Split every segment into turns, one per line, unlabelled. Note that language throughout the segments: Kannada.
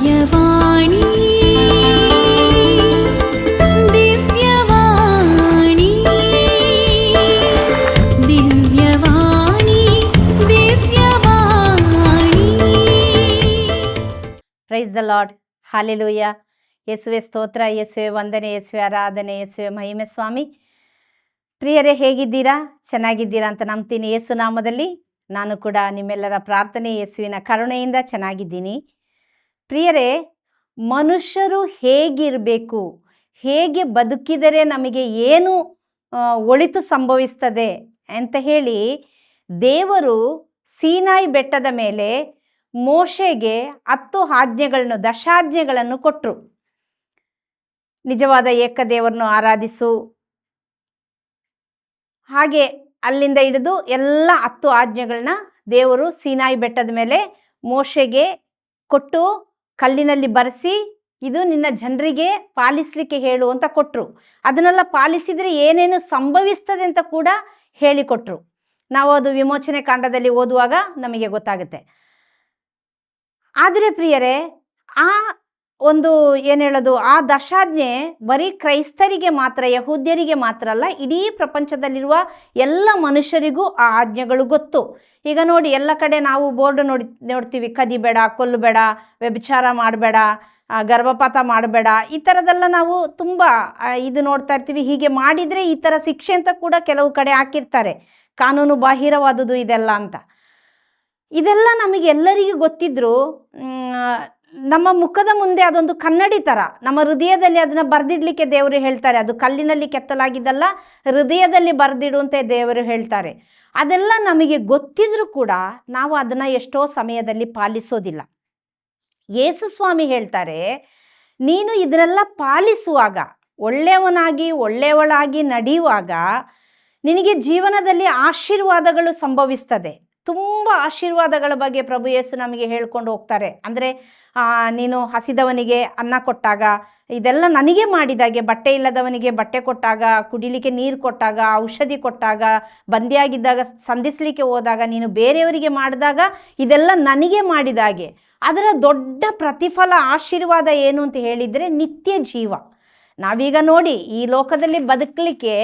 Divyavani. Divyavani. Divyavani
praise the lord ಯೇಸುವೆ ಸ್ತೋತ್ರ, ಯೇಸುವೆ ವಂದನೆ, ಯೇಸುವೆ ಆರಾಧನೆ, ಯೇಸುವೆ ಮಹಿಮೆ ಸ್ವಾಮಿ. ಪ್ರಿಯರೇ, ಹೇಗಿದ್ದೀರಾ? ಚೆನ್ನಾಗಿದ್ದೀರಾ ಅಂತ ನಂಬ್ತೀನಿ. ಯೇಸು ನಾಮದಲ್ಲಿ ನಾನು ಕೂಡ ನಿಮ್ಮೆಲ್ಲರ ಪ್ರಾರ್ಥನೆ, ಯೇಸುವಿನ ಕರುಣೆಯಿಂದ ಚೆನ್ನಾಗಿದ್ದೀನಿ. ಪ್ರಿಯರೇ, ಮನುಷ್ಯರು ಹೇಗಿರಬೇಕು, ಹೇಗೆ ಬದುಕಿದರೆ ನಮಗೆ ಏನು ಒಳಿತು ಸಂಭವಿಸ್ತದೆ ಅಂತ ಹೇಳಿ ದೇವರು ಸೀನಾಯಿ ಬೆಟ್ಟದ ಮೇಲೆ ಮೋಶೆಗೆ ಹತ್ತು ಆಜ್ಞೆಗಳನ್ನು, ದಶಾಜ್ಞೆಗಳನ್ನು ಕೊಟ್ಟರು ನಿಜವಾದ ಏಕದೇವರನ್ನು ಆರಾಧಿಸು. ಹಾಗೆ ಅಲ್ಲಿಂದ ಹಿಡಿದು ಎಲ್ಲ ಹತ್ತು ಆಜ್ಞೆಗಳನ್ನ ದೇವರು ಸೀನಾಯಿ ಬೆಟ್ಟದ ಮೇಲೆ ಮೋಶೆಗೆ ಕೊಟ್ಟು ಕಲ್ಲಿನಲ್ಲಿ ಬರೆಸಿ ಇದು ನಿನ್ನ ಜನರಿಗೆ ಪಾಲಿಸಲಿಕ್ಕೆ ಹೇಳು ಅಂತ ಕೊಟ್ಟರು ಅದನ್ನೆಲ್ಲ ಪಾಲಿಸಿದರೆ ಏನೇನು ಸಂಭವಿಸ್ತದೆ ಅಂತ ಕೂಡ ಹೇಳಿಕೊಟ್ರು. ನಾವು ಅದು ವಿಮೋಚನೆ ಕಾಂಡದಲ್ಲಿ ಓದುವಾಗ ನಮಗೆ ಗೊತ್ತಾಗುತ್ತೆ. ಆದರೆ ಪ್ರಿಯರೇ, ಆ ಒಂದು ಏನು ಹೇಳೋದು? ಆ ದಶಾಜ್ಞೆ ಬರೀ ಕ್ರೈಸ್ತರಿಗೆ ಮಾತ್ರ ಯಹೂದ್ಯರಿಗೆ ಮಾತ್ರ ಅಲ್ಲ ಇಡೀ ಪ್ರಪಂಚದಲ್ಲಿರುವ ಎಲ್ಲ ಮನುಷ್ಯರಿಗೂ ಆ ಆಜ್ಞೆಗಳು ಗೊತ್ತು. ಈಗ ನೋಡಿ ಎಲ್ಲ ಕಡೆ ನಾವು ಬೋರ್ಡ್ ನೋಡಿ ನೋಡ್ತೀವಿ ಕದಿಬೇಡ ಕೊಲ್ಲಬೇಡ ವ್ಯಭಿಚಾರ ಮಾಡಬೇಡ ಗರ್ಭಪಾತ ಮಾಡಬೇಡ ಈ ಥರದೆಲ್ಲ ನಾವು ತುಂಬ ಇದು ನೋಡ್ತಾ ಇರ್ತೀವಿ. ಹೀಗೆ ಮಾಡಿದರೆ ಈ ಥರ ಶಿಕ್ಷೆ ಅಂತ ಕೂಡ ಕೆಲವು ಕಡೆ ಹಾಕಿರ್ತಾರೆ. ಕಾನೂನು ಬಾಹಿರವಾದುದು ಇದೆಲ್ಲ ಅಂತ. ಇದೆಲ್ಲ ನಮಗೆ ಎಲ್ಲರಿಗೂ ಗೊತ್ತಿದ್ರು ಮ್, ನಮ್ಮ ಮುಖದ ಮುಂದೆ ಅದೊಂದು ಕನ್ನಡಿ ಥರ ನಮ್ಮ ಹೃದಯದಲ್ಲಿ ಅದನ್ನು ಬರೆದಿಡ್ಲಿಕ್ಕೆ ದೇವರು ಹೇಳ್ತಾರೆ. ಅದು ಕಲ್ಲಿನಲ್ಲಿ ಕೆತ್ತಲಾಗಿದ್ದಲ್ಲ, ಹೃದಯದಲ್ಲಿ ಬರೆದಿಡುವಂತೆ ದೇವರು ಹೇಳ್ತಾರೆ. ಅದೆಲ್ಲ ನಮಗೆ ಗೊತ್ತಿದ್ರೂ ಕೂಡ ನಾವು ಅದನ್ನು ಎಷ್ಟೋ ಸಮಯದಲ್ಲಿ ಪಾಲಿಸೋದಿಲ್ಲ. ಯೇಸು ಸ್ವಾಮಿ ಹೇಳ್ತಾರೆ, ನೀನು ಇದನ್ನೆಲ್ಲ ಪಾಲಿಸುವಾಗ, ಒಳ್ಳೆಯವನಾಗಿ, ಒಳ್ಳೆಯವಳಾಗಿ ನಡೆಯುವಾಗ ನಿನಗೆ ಜೀವನದಲ್ಲಿ ಆಶೀರ್ವಾದಗಳು ಸಂಭವಿಸ್ತದೆ. ತುಂಬ ಆಶೀರ್ವಾದಗಳ ಬಗ್ಗೆ ಪ್ರಭು ಯೇಸು ನಮಗೆ ಹೇಳ್ಕೊಂಡು ಹೋಗ್ತಾರೆ. ಅಂದರೆ ನೀನು ಹಸಿದವನಿಗೆ ಅನ್ನ ಕೊಟ್ಟಾಗ, ಇದೆಲ್ಲ ನನಗೆ ಮಾಡಿದಾಗೆ ಬಟ್ಟೆ ಇಲ್ಲದವನಿಗೆ ಬಟ್ಟೆ ಕೊಟ್ಟಾಗ, ಕುಡಿಲಿಕ್ಕೆ ನೀರು ಕೊಟ್ಟಾಗ, ಔಷಧಿ ಕೊಟ್ಟಾಗ, ಬಂದಿಯಾಗಿದ್ದಾಗ, ಸಂಧಿಸ್ಲಿಕ್ಕೆ ಹೋದಾಗ, ನೀನು ಬೇರೆಯವರಿಗೆ ಮಾಡಿದಾಗ, ಇದೆಲ್ಲ ನನಗೆ ಮಾಡಿದಾಗೆ ಅದರ ದೊಡ್ಡ ಪ್ರತಿಫಲ, ಆಶೀರ್ವಾದ ಏನು ಅಂತ ಹೇಳಿದರೆ, ನಿತ್ಯ ಜೀವ. ನಾವೀಗ ನೋಡಿ, ಈ ಲೋಕದಲ್ಲಿ ಬದುಕಲಿಕ್ಕೆ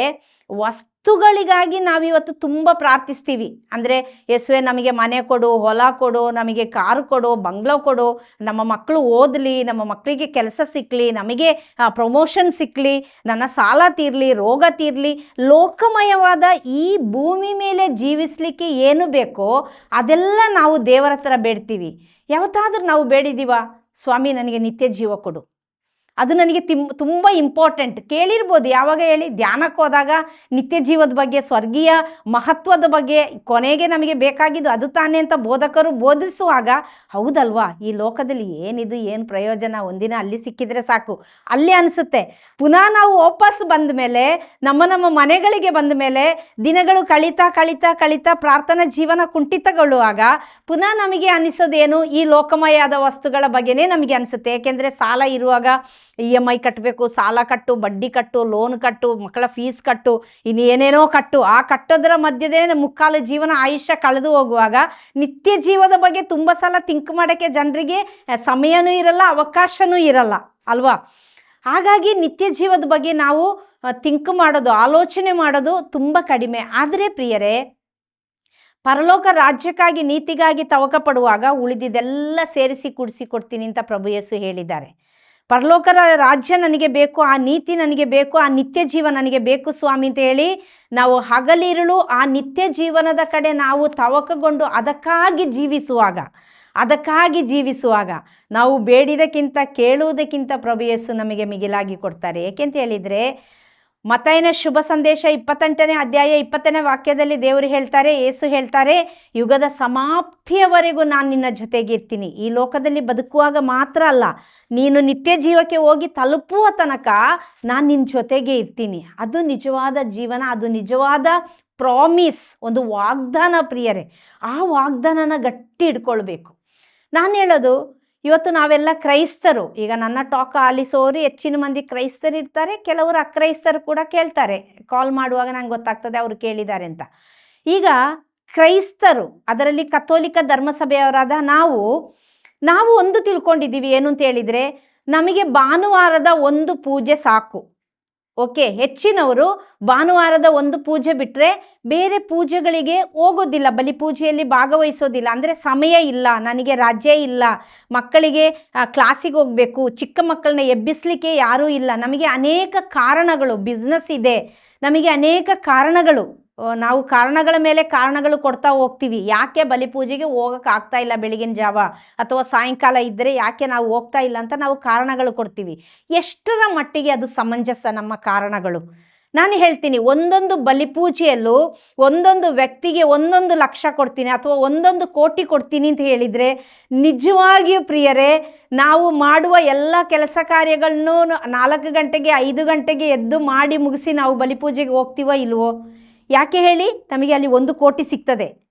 ವಸ್ತುಗಳಿಗಾಗಿ ನಾವಿವತ್ತು ತುಂಬ ಪ್ರಾರ್ಥಿಸ್ತೀವಿ. ಅಂದರೆ ಯೇಸುವೆ ನಮಗೆ ಮನೆ ಕೊಡು, ಹೊಲ ಕೊಡು, ನಮಗೆ ಕಾರು ಕೊಡು, ಬಂಗ್ಲೋ ಕೊಡು, ನಮ್ಮ ಮಕ್ಕಳು ಓದಲಿ, ನಮ್ಮ ಮಕ್ಕಳಿಗೆ ಕೆಲಸ ಸಿಕ್ಕಲಿ ನಮಗೆ ಪ್ರಮೋಷನ್ ಸಿಕ್ಕಲಿ ನನ್ನ ಸಾಲ ತೀರಲಿ, ರೋಗ ತೀರಲಿ, ಲೋಕಮಯವಾದ ಈ ಭೂಮಿ ಮೇಲೆ ಜೀವಿಸಲಿಕ್ಕೆ ಏನು ಬೇಕೋ ಅದೆಲ್ಲ ನಾವು ದೇವರ ಹತ್ರ ಬೇಡ್ತೀವಿ. ಯಾವತ್ತಾದರೂ ನಾವು ಬೇಡಿದ್ದೀವ? ಸ್ವಾಮಿ, ನನಗೆ ನಿತ್ಯ ಜೀವ ಕೊಡು. ಅದು ನನಗೆ ತಿಮ್, ತುಂಬ ಇಂಪಾರ್ಟೆಂಟ್ ಕೇಳಿರ್ಬೋದು, ಯಾವಾಗ ಹೇಳಿ ಧ್ಯಾನಕ್ಕೆ ಹೋದಾಗ ನಿತ್ಯ ಜೀವದ ಬಗ್ಗೆ, ಸ್ವರ್ಗೀಯ ಮಹತ್ವದ ಬಗ್ಗೆ ಕೊನೆಗೆ ನಮಗೆ ಬೇಕಾಗಿದ್ದು ಅದು ತಾನೇ ಅಂತ ಬೋಧಕರು ಬೋಧಿಸುವಾಗ, ಹೌದಲ್ವಾ? ಈ ಲೋಕದಲ್ಲಿ ಏನಿದು, ಏನು ಪ್ರಯೋಜನ? ಒಂದಿನ ಅಲ್ಲಿ ಸಿಕ್ಕಿದ್ರೆ ಸಾಕು. ಅಲ್ಲಿ ಅನಿಸುತ್ತೆ. ಪುನಃ ನಾವು ವಾಪಸ್ ಬಂದ ಮೇಲೆ, ನಮ್ಮ ನಮ್ಮ ಮನೆಗಳಿಗೆ ಬಂದ ಮೇಲೆ, ದಿನಗಳು ಕಳೀತಾ ಕಳೀತಾ ಕಳೀತಾ ಪ್ರಾರ್ಥನಾ ಜೀವನ ಕುಂಠಿತಗೊಳ್ಳುವಾಗ, ಪುನಃ ನಮಗೆ ಅನಿಸೋದೇನು? ಈ ಲೋಕಮಯದ ವಸ್ತುಗಳ ಬಗ್ಗೆನೇ ನಮಗೆ ಅನಿಸುತ್ತೆ. ಏಕೆಂದರೆ ಸಾಲ ಇರುವಾಗ ಇ ಎಂ ಐ ಕಟ್ಟಬೇಕು, ಸಾಲ ಕಟ್ಟು, ಬಡ್ಡಿ ಕಟ್ಟು ಲೋನ್ ಕಟ್ಟು, ಮಕ್ಕಳ ಫೀಸ್ ಕಟ್ಟು, ಇನ್ನು ಏನೇನೋ ಕಟ್ಟು. ಆ ಕಟ್ಟೋದರ ಮಧ್ಯದೇ ಮುಕ್ಕಾಲು ಜೀವನ ಆಯುಷ್ಯ ಕಳೆದು ಹೋಗುವಾಗ ನಿತ್ಯ ಜೀವದ ಬಗ್ಗೆ ತುಂಬ ಸಲ ಥಿಂಕ್ ಮಾಡೋಕ್ಕೆ ಜನರಿಗೆ ಸಮಯನೂ ಇರಲ್ಲ, ಅವಕಾಶನೂ ಇರಲ್ಲ, ಅಲ್ವಾ? ಹಾಗಾಗಿ ನಿತ್ಯ ಜೀವದ ಬಗ್ಗೆ ನಾವು ಥಿಂಕ್ ಮಾಡೋದು, ಆಲೋಚನೆ ಮಾಡೋದು ತುಂಬ ಕಡಿಮೆ. ಆದರೆ ಪ್ರಿಯರೇ, ಪರಲೋಕ ರಾಜ್ಯಕ್ಕಾಗಿ, ನೀತಿಗಾಗಿ ತವಕ ಪಡುವಾಗ ಉಳಿದಿದ್ದೆಲ್ಲ ಸೇರಿಸಿ, ಕುಡಿಸಿ ಕೊಡ್ತೀನಿ ಅಂತ ಪ್ರಭು ಯೇಸು ಹೇಳಿದ್ದಾರೆ. ಪರಲೋಕದ ರಾಜ್ಯ ನನಗೆ ಬೇಕು, ಆ ನೀತಿ ನನಗೆ ಬೇಕು, ಆ ನಿತ್ಯ ಜೀವ ನನಗೆ ಬೇಕು ಸ್ವಾಮಿ ಅಂತ ಹೇಳಿ ನಾವು ಹಗಲಿರುಳು ಆ ನಿತ್ಯ ಜೀವನದ ಕಡೆ ನಾವು ತವಕಗೊಂಡು ಅದಕ್ಕಾಗಿ ಜೀವಿಸುವಾಗ ಅದಕ್ಕಾಗಿ ಜೀವಿಸುವಾಗ ನಾವು ಬೇಡಿದಕ್ಕಿಂತ ಕೇಳುವುದಕ್ಕಿಂತ ಪ್ರಭು ಯೇಸು ನಮಗೆ ಮಿಗಿಲಾಗಿ ಕೊಡ್ತಾರೆ. ಏಕೆಂತ ಹೇಳಿದರೆ ಮತೈನ ಶುಭ ಸಂದೇಶ ಇಪ್ಪತ್ತೆಂಟನೇ ಅಧ್ಯಾಯ ಇಪ್ಪತ್ತನೇ ವಾಕ್ಯದಲ್ಲಿ ದೇವರು ಹೇಳ್ತಾರೆ, ಏಸು ಹೇಳ್ತಾರೆ, ಯುಗದ ಸಮಾಪ್ತಿಯವರೆಗೂ ನಾನು ನಿನ್ನ ಜೊತೆಗಿರ್ತೀನಿ ಈ ಲೋಕದಲ್ಲಿ ಬದುಕುವಾಗ ಮಾತ್ರ ಅಲ್ಲ, ನೀನು ನಿತ್ಯ ಜೀವಕ್ಕೆ ಹೋಗಿ ತಲುಪುವ ತನಕ ನಾನು ನಿನ್ನ ಜೊತೆಗೆ ಇರ್ತೀನಿ. ಅದು ನಿಜವಾದ ಜೀವನ, ಅದು ನಿಜವಾದ ಪ್ರಾಮಿಸ್, ಒಂದು ವಾಗ್ದಾನ ಪ್ರಿಯರೇ. ಆ ವಾಗ್ದಾನನ ಗಟ್ಟಿ ಹಿಡ್ಕೊಳ್ಬೇಕು ನಾನು ಹೇಳೋದು ಇವತ್ತು ನಾವೆಲ್ಲ ಕ್ರೈಸ್ತರು. ಈಗ ನನ್ನ ಟಾಕ್ ಆಲಿಸೋರು ಹೆಚ್ಚಿನ ಮಂದಿ ಕ್ರೈಸ್ತರು ಇರ್ತಾರೆ, ಕೆಲವರು ಅಕ್ರೈಸ್ತರು ಕೂಡ ಕೇಳ್ತಾರೆ. ಕಾಲ್ ಮಾಡುವಾಗ ನಂಗೆ ಗೊತ್ತಾಗ್ತದೆ ಅವರು ಕೇಳಿದ್ದಾರೆ ಅಂತ. ಈಗ ಕ್ರೈಸ್ತರು, ಅದರಲ್ಲಿ ಕಥೋಲಿಕ ಧರ್ಮಸಭೆಯವರಾದ ನಾವು ನಾವು ಒಂದು ತಿಳ್ಕೊಂಡಿದ್ದೀವಿ. ಏನು ಅಂತ ಹೇಳಿದರೆ, ನಮಗೆ ಭಾನುವಾರದ ಒಂದು ಪೂಜೆ ಸಾಕು. ಓಕೆ, ಹೆಚ್ಚಿನವರು ಭಾನುವಾರದ ಒಂದು ಪೂಜೆ ಬಿಟ್ಟರೆ ಬೇರೆ ಪೂಜೆಗಳಿಗೆ ಹೋಗೋದಿಲ್ಲ, ಬಲಿ ಪೂಜೆಯಲ್ಲಿ ಭಾಗವಹಿಸೋದಿಲ್ಲ. ಅಂದರೆ ಸಮಯ ಇಲ್ಲ, ನನಗೆ ರಜೆ ಇಲ್ಲ, ಮಕ್ಕಳಿಗೆ ಕ್ಲಾಸಿಗೆ ಹೋಗಬೇಕು, ಚಿಕ್ಕ ಮಕ್ಕಳನ್ನ ಎಬ್ಬಿಸಲಿಕ್ಕೆ ಯಾರೂ ಇಲ್ಲ. ನಮಗೆ ಅನೇಕ ಕಾರಣಗಳು ಬಿಸ್ನೆಸ್ ಇದೆ. ನಮಗೆ ಅನೇಕ ಕಾರಣಗಳು. ನಾವು ಕಾರಣಗಳ ಮೇಲೆ ಕಾರಣಗಳು ಕೊಡ್ತಾ ಹೋಗ್ತೀವಿ. ಯಾಕೆ ಬಲಿಪೂಜೆಗೆ ಹೋಗಕ್ಕೆ ಆಗ್ತಾ ಇಲ್ಲ ಬೆಳಗಿನ ಜಾವ? ಅಥವಾ ಸಾಯಂಕಾಲ ಇದ್ದರೆ ಯಾಕೆ ನಾವು ಹೋಗ್ತಾ ಇಲ್ಲ ಅಂತ ನಾವು ಕಾರಣಗಳು ಕೊಡ್ತೀವಿ. ಎಷ್ಟರ ಮಟ್ಟಿಗೆ ಅದು ಸಮಂಜಸ ನಮ್ಮ ಕಾರಣಗಳು. ನಾನು ಹೇಳ್ತೀನಿ, ಒಂದೊಂದು ಬಲಿಪೂಜೆಯಲ್ಲೂ ಒಂದೊಂದು ವ್ಯಕ್ತಿಗೆ ಒಂದೊಂದು ಲಕ್ಷ ಕೊಡ್ತೀನಿ ಅಥವಾ ಒಂದೊಂದು ಕೋಟಿ ಕೊಡ್ತೀನಿ ಅಂತ ಹೇಳಿದರೆ ನಿಜವಾಗಿಯೂ ಪ್ರಿಯರೇ, ನಾವು ಮಾಡುವ ಎಲ್ಲ ಕೆಲಸ ಕಾರ್ಯಗಳನ್ನು ನಾಲ್ಕು ಗಂಟೆಗೆ, ಐದು ಗಂಟೆಗೆ ಎದ್ದು ಮಾಡಿ ಮುಗಿಸಿ ನಾವು ಬಲಿಪೂಜೆಗೆ ಹೋಗ್ತೀವೋ ಇಲ್ವೋ? ಯಾಕೆ ಹೇಳಿ? ನಮಗೆ ಅಲ್ಲಿ ಒಂದು ಕೋಟಿ ಸಿಗ್ತದೆ.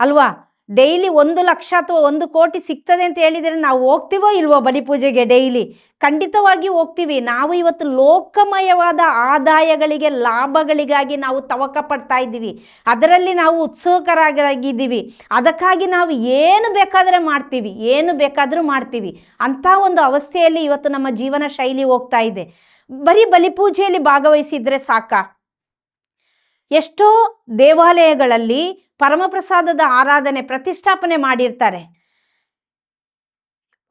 ಅಲ್ವಾ? ಡೈಲಿ ಒಂದು ಲಕ್ಷ ಅಥವಾ ಒಂದು ಕೋಟಿ ಸಿಗ್ತದೆ ಅಂತ ಹೇಳಿದರೆ ನಾವು ಹೋಗ್ತೀವೋ ಇಲ್ವೋ ಬಲಿಪೂಜೆಗೆ ಡೈಲಿ? ಖಂಡಿತವಾಗಿ ಹೋಗ್ತೀವಿ. ನಾವು ಇವತ್ತು ಲೋಕಮಯವಾದ ಆದಾಯಗಳಿಗೆ, ಲಾಭಗಳಿಗಾಗಿ ನಾವು ತವಕ ಪಡ್ತಾ ಇದ್ದೀವಿ. ಅದರಲ್ಲಿ ನಾವು ಉತ್ಸುಕರಾಗಿದ್ದೀವಿ. ಅದಕ್ಕಾಗಿ ನಾವು ಏನು ಬೇಕಾದರೆ ಮಾಡ್ತೀವಿ. ಏನು ಬೇಕಾದರೂ ಮಾಡ್ತೀವಿ. ಅಂಥ ಒಂದು ಅವಸ್ಥೆಯಲ್ಲಿ ಇವತ್ತು ನಮ್ಮ ಜೀವನ ಶೈಲಿ ಹೋಗ್ತಾ ಇದೆ. ಬರೀ ಬಲಿಪೂಜೆಯಲ್ಲಿ ಭಾಗವಹಿಸಿದರೆ ಸಾಕಾ? ಎಷ್ಟೋ ದೇವಾಲಯಗಳಲ್ಲಿ ಪರಮಪ್ರಸಾದದ ಆರಾಧನೆ, ಪ್ರತಿಷ್ಠಾಪನೆ ಮಾಡಿರ್ತಾರೆ.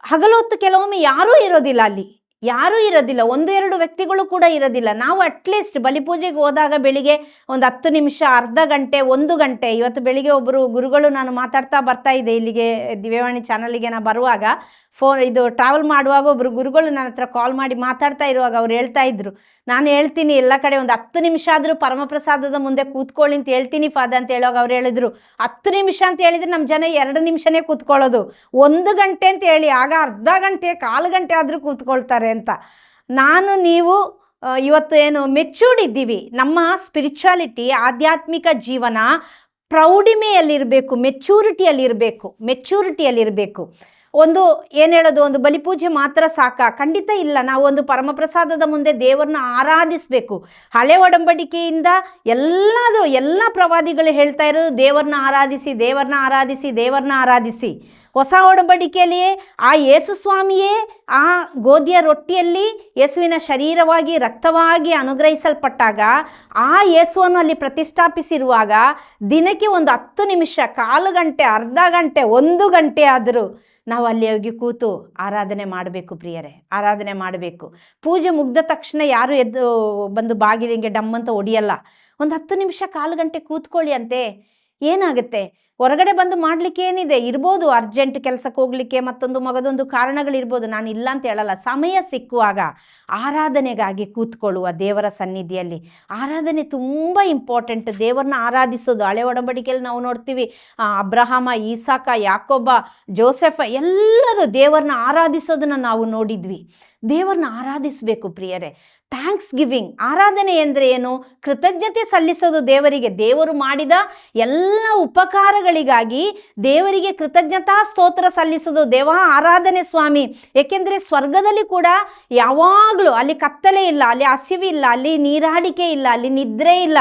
ಹಗಲೊತ್ತು ಕೆಲವೊಮ್ಮೆ ಯಾರೂ ಇರೋದಿಲ್ಲ ಅಲ್ಲಿ. ಯಾರೂ ಇರೋದಿಲ್ಲ. ಒಂದು, ಎರಡು ವ್ಯಕ್ತಿಗಳು ಕೂಡ ಇರೋದಿಲ್ಲ. ನಾವು ಅಟ್ಲೀಸ್ಟ್ ಬಲಿಪೂಜೆಗೆ ಹೋದಾಗ ಬೆಳಿಗ್ಗೆ ಒಂದು ಹತ್ತು ನಿಮಿಷ, ಅರ್ಧ ಗಂಟೆ, ಒಂದು ಗಂಟೆ, ಇವತ್ತು ಬೆಳಿಗ್ಗೆ ಒಬ್ಬರು ಗುರುಗಳು ನಾನು ಮಾತಾಡ್ತಾ ಬರ್ತಾ ಇದ್ದೆ ಇಲ್ಲಿಗೆ ದಿವ್ಯವಾಣಿ ಚಾನಲಿಗೆ ನಾನು ಬರುವಾಗ. ಫೋನ್ ಇದು ಟ್ರಾವೆಲ್ ಮಾಡುವಾಗ ಒಬ್ಬರು ಗುರುಗಳು ನನ್ನ ಹತ್ರ ಕಾಲ್ ಮಾಡಿ ಮಾತಾಡ್ತಾ ಇರುವಾಗ ಅವ್ರು ಹೇಳ್ತಾ ಇದ್ರು. ನಾನು ಹೇಳ್ತೀನಿ ಎಲ್ಲ ಕಡೆ ಒಂದು ಹತ್ತು ನಿಮಿಷ ಆದರೂ ಪರಮಪ್ರಸಾದದ ಮುಂದೆ ಕೂತ್ಕೊಳ್ಳಿ ಅಂತ ಹೇಳ್ತೀನಿ ಫಾದ ಅಂತ ಹೇಳುವಾಗ ಅವ್ರು ಹೇಳಿದ್ರು. ಹತ್ತು ನಿಮಿಷ ಅಂತ ಹೇಳಿದರೆ ನಮ್ಮ ಜನ ಎರಡು ನಿಮಿಷನೇ ಕೂತ್ಕೊಳ್ಳೋದು. ಒಂದು ಗಂಟೆ ಅಂತ ಹೇಳಿ ಆಗ ಅರ್ಧ ಗಂಟೆ, ಕಾಲು ಗಂಟೆ ಆದರೂ ಕೂತ್ಕೊಳ್ತಾರೆ ಅಂತ. ನಾನು, ನೀವು ಇವತ್ತು ಏನು ಮೆಚ್ಯೂರ್ಡ್ ಇದ್ದೀವಿ. ನಮ್ಮ ಸ್ಪಿರಿಚುವಾಲಿಟಿ ಆಧ್ಯಾತ್ಮಿಕ ಜೀವನ ಪ್ರೌಢಿಮೆಯಲ್ಲಿರಬೇಕು ಮೆಚ್ಯೂರಿಟಿಯಲ್ಲಿರಬೇಕು ಮೆಚ್ಯೂರಿಟಿಯಲ್ಲಿರಬೇಕು ಒಂದು ಏನು ಹೇಳೋದು, ಒಂದು ಬಲಿಪೂಜೆ ಮಾತ್ರ ಸಾಕ? ಖಂಡಿತ ಇಲ್ಲ. ನಾವು ಒಂದು ಪರಮಪ್ರಸಾದದ ಮುಂದೆ ದೇವರನ್ನ ಆರಾಧಿಸಬೇಕು. ಹಳೆ ಒಡಂಬಡಿಕೆಯಿಂದ ಎಲ್ಲದು, ಎಲ್ಲ ಪ್ರವಾದಿಗಳು ಹೇಳ್ತಾ ಇರೋದು, ದೇವರನ್ನ ಆರಾಧಿಸಿ ದೇವರನ್ನ ಆರಾಧಿಸಿ ದೇವರನ್ನ ಆರಾಧಿಸಿ. ಹೊಸ ಒಡಂಬಡಿಕೆಯಲ್ಲಿಯೇ ಆ ಯೇಸು ಸ್ವಾಮಿಯೇ ಆ ಗೋಧಿಯ ರೊಟ್ಟಿಯಲ್ಲಿ ಯೇಸುವಿನ ಶರೀರವಾಗಿ, ರಕ್ತವಾಗಿ ಅನುಗ್ರಹಿಸಲ್ಪಟ್ಟಾಗ, ಆ ಯೇಸುವನ್ನು ಅಲ್ಲಿ ಪ್ರತಿಷ್ಠಾಪಿಸಿರುವಾಗ ದಿನಕ್ಕೆ ಒಂದು ಹತ್ತು ನಿಮಿಷ, ಕಾಲು ಗಂಟೆ, ಅರ್ಧ ಗಂಟೆ, ಒಂದು ಗಂಟೆ ಆದರೂ ನಾವು ಅಲ್ಲಿ ಹೋಗಿ ಕೂತು ಆರಾಧನೆ ಮಾಡಬೇಕು ಪ್ರಿಯರೇ, ಆರಾಧನೆ ಮಾಡಬೇಕು. ಪೂಜೆ ಮುಗ್ದ ತಕ್ಷಣ ಯಾರು ಎದ್ದು ಬಂದು ಬಾಗಿಲಿಗೆ ಡಮ್ ಅಂತ ಹೊಡಿಯಲ್ಲ. ಒಂದು ಹತ್ತು ನಿಮಿಷ ಕಾಲು ಗಂಟೆ ಕೂತ್ಕೊಳ್ಳಿ ಅಂತೆ ಏನಾಗುತ್ತೆ? ಹೊರಗಡೆ ಬಂದು ಮಾಡಲಿಕ್ಕೆ ಏನಿದೆ? ಇರ್ಬೋದು ಅರ್ಜೆಂಟ್ ಕೆಲಸಕ್ಕೆ ಹೋಗಲಿಕ್ಕೆ ಮತ್ತೊಂದು ಮಗದೊಂದು ಕಾರಣಗಳಿರ್ಬೋದು. ನಾನು ಇಲ್ಲ ಅಂತ ಹೇಳಲ್ಲ. ಸಮಯ ಸಿಕ್ಕುವಾಗ ಆರಾಧನೆಗಾಗಿ ಕೂತ್ಕೊಳ್ಳುವ ದೇವರ ಸನ್ನಿಧಿಯಲ್ಲಿ. ಆರಾಧನೆ ತುಂಬ ಇಂಪಾರ್ಟೆಂಟ್ ದೇವರನ್ನ ಆರಾಧಿಸೋದು. ಹಳೆ ಒಡಂಬಡಿಕೆಯಲ್ಲಿ ನಾವು ನೋಡ್ತೀವಿ ಅಬ್ರಹಾಮ, ಈಸಾಕ ಯಾಕೊಬ್ಬ ಜೋಸೆಫ ಎಲ್ಲರೂ ದೇವರನ್ನ ಆರಾಧಿಸೋದನ್ನು ನಾವು ನೋಡಿದ್ವಿ. ದೇವರನ್ನ ಆರಾಧಿಸಬೇಕು ಪ್ರಿಯರೇ. ಥ್ಯಾಂಕ್ಸ್ ಗಿವಿಂಗ್ ಆರಾಧನೆ ಎಂದರೆ ಏನು? ಕೃತಜ್ಞತೆ ಸಲ್ಲಿಸೋದು ದೇವರಿಗೆ. ದೇವರು ಮಾಡಿದ ಎಲ್ಲ ಉಪಕಾರಗಳಿಗಾಗಿ ದೇವರಿಗೆ ಕೃತಜ್ಞತಾ ಸ್ತೋತ್ರ ಸಲ್ಲಿಸೋದು ದೇವ ಆರಾಧನೆ ಸ್ವಾಮಿ. ಏಕೆಂದರೆ ಸ್ವರ್ಗದಲ್ಲಿ ಕೂಡ ಯಾವಾಗಲೂ ಅಲ್ಲಿ ಕತ್ತಲೆ ಇಲ್ಲ, ಅಲ್ಲಿ ಹಸಿವಿಲ್ಲ, ಅಲ್ಲಿ ನೀರಾಡಿಕೆ ಇಲ್ಲ, ಅಲ್ಲಿ ನಿದ್ರೆ ಇಲ್ಲ,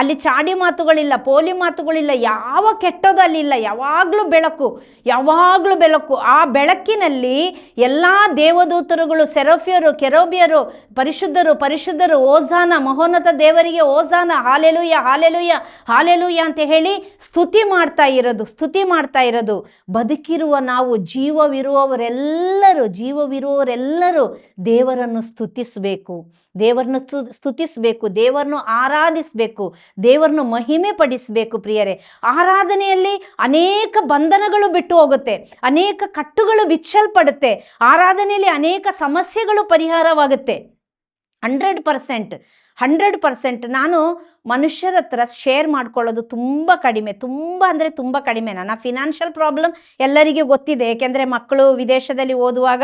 ಅಲ್ಲಿ ಚಾಡಿ ಮಾತುಗಳಿಲ್ಲ, ಪೋಲಿ ಮಾತುಗಳಿಲ್ಲ, ಯಾವ ಕೆಟ್ಟದ್ದು ಅಲ್ಲಿ ಇಲ್ಲ, ಯಾವಾಗಲೂ ಬೆಳಕು ಯಾವಾಗಲೂ ಬೆಳಕು. ಆ ಬೆಳಕಿನಲ್ಲಿ ಎಲ್ಲ ದೇವದೂತರುಗಳು, ಸೆರೋಫಿಯರು, ಕೆರೋಬಿಯರು, ಪರಿಶುದ್ಧರು ಪರಿಶುದ್ಧರು ಓಜಾನ ಮಹೋನ್ನತ ದೇವರಿಗೆ ಓಜಾನ ಹಾಲೆಲುಯ್ಯ ಹಾಲೆಲುಯ್ಯ ಹಾಲೆಲುಯ್ಯ ಅಂತ ಹೇಳಿ ಸ್ತುತಿ ಮಾಡ್ತಾ ಇರೋದು, ಸ್ತುತಿ ಮಾಡ್ತಾ ಇರೋದು. ಬದುಕಿರುವ ನಾವು, ಜೀವವಿರುವವರೆಲ್ಲರೂ ಜೀವವಿರುವವರೆಲ್ಲರೂ ದೇವರನ್ನು ಸ್ತುತಿಸಬೇಕು. ದೇವರನ್ನು ಸ್ತು, ಸ್ತುತಿಸಬೇಕು, ದೇವರನ್ನು ಆರಾಧಿಸಬೇಕು, ದೇವರನ್ನು ಮಹಿಮೆ ಪಡಿಸಬೇಕು ಪ್ರಿಯರೇ. ಆರಾಧನೆಯಲ್ಲಿ ಅನೇಕ ಬಂಧನಗಳು ಬಿಟ್ಟು ಹೋಗುತ್ತೆ, ಅನೇಕ ಕಟ್ಟುಗಳು ಬಿಚ್ಚಲ್ಪಡುತ್ತೆ, ಆರಾಧನೆಯಲ್ಲಿ ಅನೇಕ ಸಮಸ್ಯೆಗಳು ಪರಿಹಾರವಾಗುತ್ತೆ. ಹಂಡ್ರೆಡ್ ಪರ್ಸೆಂಟ್ ಹಂಡ್ರೆಡ್ ಪರ್ಸೆಂಟ್ ನಾನು ಮನುಷ್ಯರ ಹತ್ರ ಶೇರ್ ಮಾಡ್ಕೊಳ್ಳೋದು ತುಂಬ ಕಡಿಮೆ, ತುಂಬ ಅಂದರೆ ತುಂಬ ಕಡಿಮೆ. ನನ್ನ ಫಿನಾನ್ಷಿಯಲ್ ಪ್ರಾಬ್ಲಮ್ ಎಲ್ಲರಿಗೂ ಗೊತ್ತಿದೆ, ಏಕೆಂದರೆ ಮಕ್ಕಳು ವಿದೇಶದಲ್ಲಿ ಓದುವಾಗ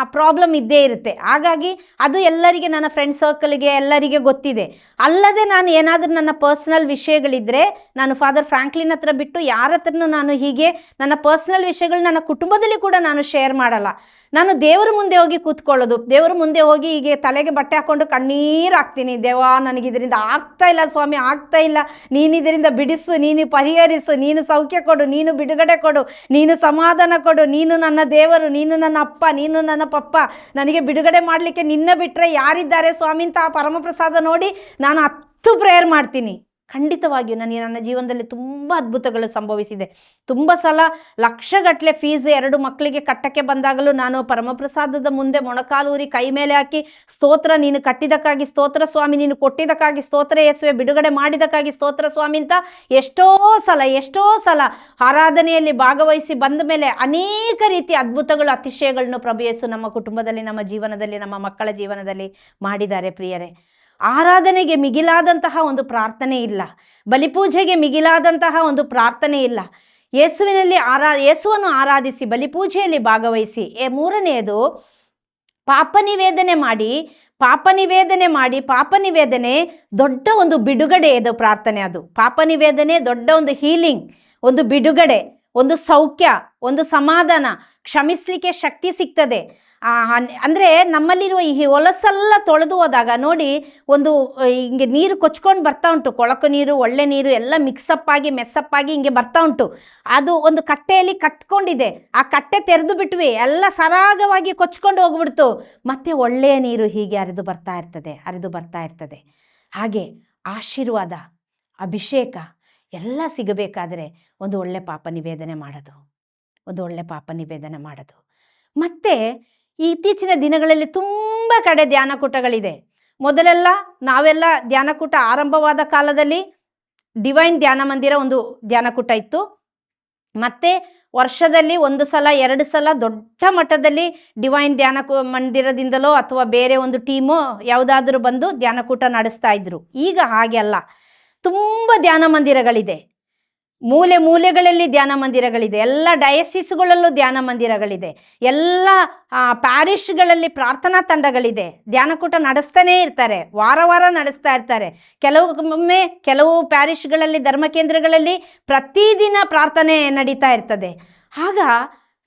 ಆ ಪ್ರಾಬ್ಲಮ್ ಇದ್ದೇ ಇರುತ್ತೆ. ಹಾಗಾಗಿ ಅದು ಎಲ್ಲರಿಗೆ, ನನ್ನ ಫ್ರೆಂಡ್ ಸರ್ಕಲ್ಗೆ ಎಲ್ಲರಿಗೆ ಗೊತ್ತಿದೆ. ಅಲ್ಲದೆ ನಾನು ಏನಾದರೂ ನನ್ನ ಪರ್ಸ್ನಲ್ ವಿಷಯಗಳಿದ್ದರೆ ನಾನು ಫಾದರ್ ಫ್ರಾಂಕ್ಲಿನ್ ಹತ್ರ ಬಿಟ್ಟು ಯಾರ ಹತ್ರನೂ ನಾನು ಹೀಗೆ ನನ್ನ ಪರ್ಸ್ನಲ್ ವಿಷಯಗಳು ನನ್ನ ಕುಟುಂಬದಲ್ಲಿ ಕೂಡ ನಾನು ಶೇರ್ ಮಾಡಲ್ಲ. ನಾನು ದೇವರ ಮುಂದೆ ಹೋಗಿ ಕೂತ್ಕೊಳ್ಳೋದು. ದೇವರ ಮುಂದೆ ಹೋಗಿ ಹೀಗೆ ತಲೆಗೆ ಬಟ್ಟೆ ಹಾಕ್ಕೊಂಡು ಕಣ್ಣೀರು ಹಾಕ್ತೀನಿ. ದೇವ ನನಗೆ ಇದರಿಂದ ಆಗ್ತಾ ಇಲ್ಲ ಸ್ವಾಮಿ, ಆಗ್ತಾ ಇಲ್ಲ. ನೀನು ಇದರಿಂದ ಬಿಡಿಸು, ನೀನು ಪರಿಹರಿಸು, ನೀನು ಸೌಖ್ಯ ಕೊಡು, ನೀನು ಬಿಡುಗಡೆ ಕೊಡು, ನೀನು ಸಮಾಧಾನ ಕೊಡು. ನೀನು ನನ್ನ ದೇವರು, ನೀನು ನನ್ನ ಅಪ್ಪ, ನೀನು ನನ್ನ ಪಪ್ಪ. ನನಗೆ ಬಿಡುಗಡೆ ಮಾಡಲಿಕ್ಕೆ ನಿನ್ನ ಬಿಟ್ಟರೆ ಯಾರಿದ್ದಾರೆ ಸ್ವಾಮಿ ಅಂತ ಆ ಪರಮಪ್ರಸಾದ ನೋಡಿ ನಾನು ಹತ್ತು ಪ್ರೇಯರ್ ಮಾಡ್ತೀನಿ. ಖಂಡಿತವಾಗಿಯೂ ನನಗೆ ನನ್ನ ಜೀವನದಲ್ಲಿ ತುಂಬ ಅದ್ಭುತಗಳು ಸಂಭವಿಸಿದೆ. ತುಂಬ ಸಲ ಲಕ್ಷಗಟ್ಟಲೆ ಫೀಸ್ ಎರಡು ಮಕ್ಕಳಿಗೆ ಕಟ್ಟಕ್ಕೆ ಬಂದಾಗಲೂ ನಾನು ಪರಮಪ್ರಸಾದದ ಮುಂದೆ ಮೊಣಕಾಲೂರಿ ಕೈ ಮೇಲೆ ಹಾಕಿ ಸ್ತೋತ್ರ ನೀನು ಕಟ್ಟಿದಕ್ಕಾಗಿ ಸ್ತೋತ್ರ ಸ್ವಾಮಿ, ನೀನು ಕೊಟ್ಟಿದ್ದಕ್ಕಾಗಿ ಸ್ತೋತ್ರ ಯೇಸುವೆ, ಬಿಡುಗಡೆ ಮಾಡಿದಕ್ಕಾಗಿ ಸ್ತೋತ್ರ ಸ್ವಾಮಿ ಅಂತ ಎಷ್ಟೋ ಸಲ ಎಷ್ಟೋ ಸಲ ಆರಾಧನೆಯಲ್ಲಿ ಭಾಗವಹಿಸಿ ಬಂದ ಮೇಲೆ ಅನೇಕ ರೀತಿಯ ಅದ್ಭುತಗಳು, ಅತಿಶಯಗಳನ್ನು ಪ್ರಭು ಯೇಸು ನಮ್ಮ ಕುಟುಂಬದಲ್ಲಿ, ನಮ್ಮ ಜೀವನದಲ್ಲಿ, ನಮ್ಮ ಮಕ್ಕಳ ಜೀವನದಲ್ಲಿ ಮಾಡಿದ್ದಾರೆ ಪ್ರಿಯರೇ. ಆರಾಧನೆಗೆ ಮಿಗಿಲಾದಂತಹ ಒಂದು ಪ್ರಾರ್ಥನೆ ಇಲ್ಲ, ಬಲಿಪೂಜೆಗೆ ಮಿಗಿಲಾದಂತಹ ಒಂದು ಪ್ರಾರ್ಥನೆ ಇಲ್ಲ. ಯೇಸುವಿನಲ್ಲಿ ಆರಾ, ಯೇಸುವನ್ನು ಆರಾಧಿಸಿ ಬಲಿಪೂಜೆಯಲ್ಲಿ ಭಾಗವಹಿಸಿ. ಮೂರನೆಯದು, ಪಾಪ ನಿವೇದನೆ ಮಾಡಿ, ಪಾಪ ನಿವೇದನೆ ಮಾಡಿ, ಪಾಪ ನಿವೇದನೆ ದೊಡ್ಡ ಒಂದು ಬಿಡುಗಡೆಯದು ಪ್ರಾರ್ಥನೆ ಅದು. ಪಾಪ ನಿವೇದನೆ ದೊಡ್ಡ ಒಂದು ಹೀಲಿಂಗ್, ಒಂದು ಬಿಡುಗಡೆ, ಒಂದು ಸೌಖ್ಯ, ಒಂದು ಸಮಾಧಾನ, ಕ್ಷಮಿಸಲಿಕ್ಕೆ ಶಕ್ತಿ ಸಿಗ್ತದೆ. ಅಂದ್ರೆ ನಮ್ಮಲ್ಲಿರುವ ಈ ಹೊಲಸೆಲ್ಲ ತೊಳೆದು ಹೋದಾಗ ನೋಡಿ ಒಂದು ಹಿಂಗೆ ನೀರು ಕೊಚ್ಕೊಂಡು ಬರ್ತಾ ಉಂಟು. ಕೊಳಕು ನೀರು, ಒಳ್ಳೆ ನೀರು ಎಲ್ಲ ಮಿಕ್ಸಪ್ ಆಗಿ ಮೆಸ್ಸಪ್ ಆಗಿ ಹಿಂಗೆ ಬರ್ತಾ ಉಂಟು. ಅದು ಒಂದು ಕಟ್ಟೆಯಲ್ಲಿ ಕಟ್ಕೊಂಡಿದೆ. ಆ ಕಟ್ಟೆ ತೆರೆದು ಬಿಟ್ವಿ. ಎಲ್ಲ ಸರಾಗವಾಗಿ ಕೊಚ್ಕೊಂಡು ಹೋಗ್ಬಿಡ್ತು. ಮತ್ತೆ ಒಳ್ಳೆಯ ನೀರು ಹೀಗೆ ಹರಿದು ಬರ್ತಾ ಇರ್ತದೆ, ಹರಿದು ಬರ್ತಾ ಇರ್ತದೆ. ಹಾಗೆ ಆಶೀರ್ವಾದ, ಅಭಿಷೇಕ ಎಲ್ಲ ಸಿಗಬೇಕಾದರೆ ಒಂದು ಒಳ್ಳೆ ಪಾಪ ನಿವೇದನೆ ಮಾಡೋದು. ಒಂದು ಒಳ್ಳೆ ಪಾಪ ನಿವೇದನೆ ಮಾಡೋದು. ಮತ್ತು ಇತ್ತೀಚಿನ ದಿನಗಳಲ್ಲಿ ತುಂಬ ಕಡೆ ಧ್ಯಾನಕೂಟಗಳಿದೆ. ಮೊದಲೆಲ್ಲ ನಾವೆಲ್ಲ ಧ್ಯಾನಕೂಟ ಆರಂಭವಾದ ಕಾಲದಲ್ಲಿ ಡಿವೈನ್ ಧ್ಯಾನ ಮಂದಿರ ಒಂದು ಧ್ಯಾನಕೂಟ ಇತ್ತು. ಮತ್ತೆ ವರ್ಷದಲ್ಲಿ ಒಂದು ಸಲ, ಎರಡು ಸಲ ದೊಡ್ಡ ಮಟ್ಟದಲ್ಲಿ ಡಿವೈನ್ ಧ್ಯಾನ ಮಂದಿರದಿಂದಲೋ ಅಥವಾ ಬೇರೆ ಒಂದು ಟೀಮು ಯಾವುದಾದ್ರೂ ಬಂದು ಧ್ಯಾನಕೂಟ ನಡೆಸ್ತಾ ಇದ್ರು. ಈಗ ಹಾಗೆ ಅಲ್ಲ. ತುಂಬ ಧ್ಯಾನ ಮಂದಿರಗಳಿದೆ. ಮೂಲೆ ಮೂಲೆಗಳಲ್ಲಿ ಧ್ಯಾನ ಮಂದಿರಗಳಿದೆ. ಎಲ್ಲ ಡಯಸಿಸ್ಗಳಲ್ಲೂ ಧ್ಯಾನ ಮಂದಿರಗಳಿದೆ. ಎಲ್ಲ ಪ್ಯಾರಿಷ್ಗಳಲ್ಲಿ ಪ್ರಾರ್ಥನಾ ತಂಡಗಳಿದೆ. ಧ್ಯಾನಕೂಟ ನಡೆಸ್ತಾನೇ ಇರ್ತಾರೆ. ವಾರ ವಾರ ನಡೆಸ್ತಾ ಇರ್ತಾರೆ. ಕೆಲವೊಮ್ಮೆ ಕೆಲವು ಪ್ಯಾರಿಷ್ಗಳಲ್ಲಿ ಧರ್ಮ ಕೇಂದ್ರಗಳಲ್ಲಿ ಪ್ರತಿದಿನ ಪ್ರಾರ್ಥನೆ ನಡೀತಾ ಇರ್ತದೆ. ಆಗ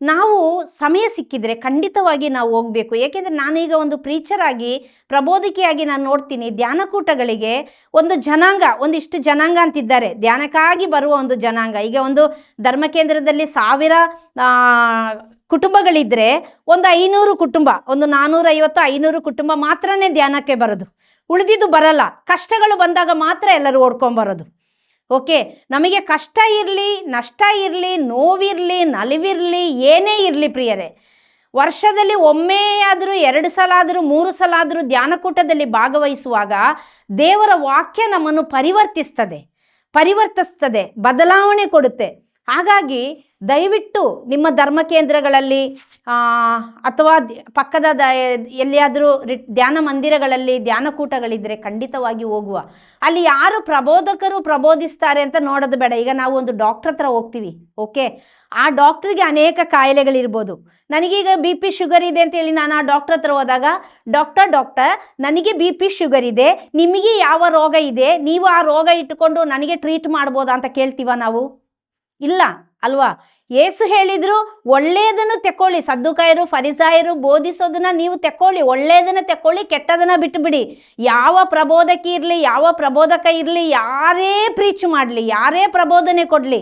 ನಾವು ಸಮಯ ಸಿಕ್ಕಿದ್ರೆ ಖಂಡಿತವಾಗಿ ನಾವು ಹೋಗಬೇಕು. ಏಕೆಂದರೆ ನಾನೀಗ ಒಂದು ಪ್ರೀಚರ್ ಆಗಿ, ಪ್ರಬೋಧಿಕೆಯಾಗಿ ನಾನು ನೋಡ್ತೀನಿ. ಧ್ಯಾನಕೂಟಗಳಿಗೆ ಒಂದು ಜನಾಂಗ, ಒಂದಿಷ್ಟು ಜನಾಂಗ ಅಂತಿದ್ದಾರೆ. ಧ್ಯಾನಕ್ಕಾಗಿ ಬರುವ ಒಂದು ಜನಾಂಗ. ಈಗ ಒಂದು ಧರ್ಮ ಕೇಂದ್ರದಲ್ಲಿ ಸಾವಿರ ಕುಟುಂಬಗಳಿದ್ದರೆ ಒಂದು ಐನೂರು ಕುಟುಂಬ, ಒಂದು ನಾನ್ನೂರೈವತ್ತು ಐನೂರು ಕುಟುಂಬ ಮಾತ್ರನೇ ಧ್ಯಾನಕ್ಕೆ ಬರೋದು. ಉಳಿದಿದ್ದು ಬರಲ್ಲ. ಕಷ್ಟಗಳು ಬಂದಾಗ ಮಾತ್ರ ಎಲ್ಲರೂ ಓಡ್ಕೊಂಬರೋದು. ಓಕೆ, ನಮಗೆ ಕಷ್ಟ ಇರಲಿ, ನಷ್ಟ ಇರಲಿ, ನೋವಿರಲಿ, ನಲಿವಿರಲಿ, ಏನೇ ಇರಲಿ ಪ್ರಿಯರೇ, ವರ್ಷದಲ್ಲಿ ಒಮ್ಮೆ ಆದರೂ, ಎರಡು ಸಲ ಆದರೂ, ಮೂರು ಸಲ ಆದರೂ ಧ್ಯಾನಕೂಟದಲ್ಲಿ ಭಾಗವಹಿಸುವಾಗ ದೇವರ ವಾಕ್ಯ ನಮ್ಮನ್ನು ಪರಿವರ್ತಿಸ್ತದೆ ಪರಿವರ್ತಿಸ್ತದೆ, ಬದಲಾವಣೆ ಕೊಡುತ್ತೆ. ಹಾಗಾಗಿ ದಯವಿಟ್ಟು ನಿಮ್ಮ ಧರ್ಮ ಕೇಂದ್ರಗಳಲ್ಲಿ ಅಥವಾ ಪಕ್ಕದ ದ, ಎಲ್ಲಿಯಾದರೂ ರಿ, ಧ್ಯಾನ ಮಂದಿರಗಳಲ್ಲಿ ಧ್ಯಾನಕೂಟಗಳಿದ್ದರೆ ಖಂಡಿತವಾಗಿ ಹೋಗುವ. ಅಲ್ಲಿ ಯಾರು ಪ್ರಬೋಧಕರು ಪ್ರಬೋಧಿಸ್ತಾರೆ ಅಂತ ನೋಡೋದು ಬೇಡ. ಈಗ ನಾವು ಒಂದು ಡಾಕ್ಟ್ರ್ ಹತ್ರ ಹೋಗ್ತೀವಿ ಓಕೆ ಆ ಡಾಕ್ಟ್ರಿಗೆ ಅನೇಕ ಕಾಯಿಲೆಗಳಿರ್ಬೋದು. ನನಗೀಗ ಬಿ ಪಿ ಶುಗರ್ ಇದೆ ಅಂತೇಳಿ ನಾನು ಆ ಡಾಕ್ಟ್ರ್ ಹತ್ರ ಹೋದಾಗ ಡಾಕ್ಟರ್ ಡಾಕ್ಟರ್ ನನಗೆ ಬಿ ಪಿ ಶುಗರ್ ಇದೆ, ನಿಮಗೆ ಯಾವ ರೋಗ ಇದೆ, ನೀವು ಆ ರೋಗ ಇಟ್ಟುಕೊಂಡು ನನಗೆ ಟ್ರೀಟ್ ಮಾಡ್ಬೋದಾ? ಅಂತ ಕೇಳ್ತೀವ ನಾವು? ಇಲ್ಲ, ಅಲ್ವಾ? ಏಸು ಹೇಳಿದ್ರು ಒಳ್ಳೆಯದನ್ನು ತೆಕ್ಕೊಳ್ಳಿ. ಸದ್ದುಕಾಯರು, ಫರಿಸಾಯರು ಬೋಧಿಸೋದನ್ನ ನೀವು ತೆಕ್ಕೊಳ್ಳಿ. ಒಳ್ಳೆಯದನ್ನ ತೆಕ್ಕೊಳ್ಳಿ, ಕೆಟ್ಟದನ್ನ ಬಿಟ್ಟುಬಿಡಿ ಯಾವ ಪ್ರಬೋಧಕ ಇರಲಿ, ಯಾವ ಪ್ರಬೋಧಕ ಇರಲಿ, ಯಾರೇ ಪ್ರೀಚ್ ಮಾಡಲಿ, ಯಾರೇ ಪ್ರಬೋಧನೆ ಕೊಡಲಿ,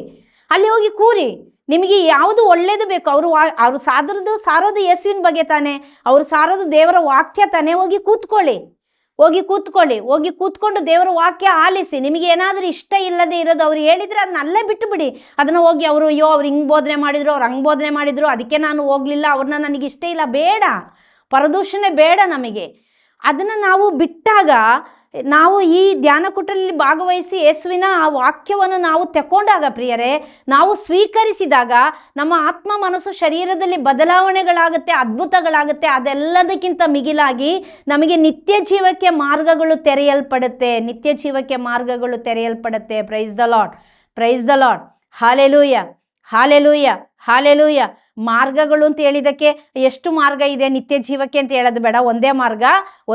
ಅಲ್ಲಿ ಹೋಗಿ ಕೂರಿ. ನಿಮಗೆ ಯಾವುದು ಒಳ್ಳೇದು ಬೇಕು? ಅವರು ಅವರು ಸಾದರದು ಸಾರೋದು ಯೇಸುವಿನ ಬಗ್ಗೆ ತಾನೆ. ಅವರು ಸಾರೋದು ದೇವರ ವಾಕ್ಯ ತಾನೆ. ಹೋಗಿ ಕೂತ್ಕೊಳ್ಳಿ. ಹೋಗಿ ಕೂತ್ಕೊಳ್ಳಿ, ಹೋಗಿ ಕೂತ್ಕೊಂಡು ದೇವರ ವಾಕ್ಯ ಆಲಿಸಿ, ನಿಮಗೆ ಏನಾದರೂ ಇಷ್ಟ ಇಲ್ಲದೆ ಇರೋದು ಅವ್ರು ಹೇಳಿದರೆ ಅದನ್ನ ಅಲ್ಲೇ ಬಿಟ್ಟು ಬಿಡಿ ಅದನ್ನು ಹೋಗಿ ಅವರು, ಅಯ್ಯೋ, ಅವ್ರು ಹಿಂಗೆ ಬೋಧನೆ ಮಾಡಿದ್ರು, ಅವ್ರು ಹಂಗೆ ಬೋಧನೆ ಮಾಡಿದ್ರು, ಅದಕ್ಕೆ ನಾನು ಹೋಗಲಿಲ್ಲ, ಅವ್ರನ್ನ ನನಗೆ ಇಷ್ಟ ಇಲ್ಲ. ಬೇಡ, ಪರದೂಷಣೆ ಬೇಡ ನಮಗೆ. ಅದನ್ನು ನಾವು ಬಿಟ್ಟಾಗ ನಾವು ಈ ಧ್ಯಾನಕೂಟದಲ್ಲಿ ಭಾಗವಹಿಸಿ ಯೇಸುವಿನ ಆ ವಾಕ್ಯವನ್ನು ನಾವು ತಕೊಂಡಾಗ ಪ್ರಿಯರೇ, ನಾವು ಸ್ವೀಕರಿಸಿದಾಗ ನಮ್ಮ ಆತ್ಮ ಮನಸ್ಸು ಶರೀರದಲ್ಲಿ ಬದಲಾವಣೆಗಳಾಗುತ್ತೆ, ಅದ್ಭುತಗಳಾಗುತ್ತೆ, ಅದೆಲ್ಲದಕ್ಕಿಂತ ಮಿಗಿಲಾಗಿ ನಮಗೆ ನಿತ್ಯ ಜೀವಕ್ಕೆ ಮಾರ್ಗಗಳು ತೆರೆಯಲ್ಪಡುತ್ತೆ, ನಿತ್ಯ ಜೀವಕ್ಕೆ ಮಾರ್ಗಗಳು ತೆರೆಯಲ್ಪಡುತ್ತೆ. Praise the lord praise the lord hallelujah hallelujah hallelujah ಮಾರ್ಗಗಳು ಅಂತ ಹೇಳಿದಕ್ಕೆ ಎಷ್ಟು ಮಾರ್ಗ ಇದೆ ನಿತ್ಯ ಜೀವಕ್ಕೆ ಅಂತ ಹೇಳೋದು ಬೇಡ, ಒಂದೇ ಮಾರ್ಗ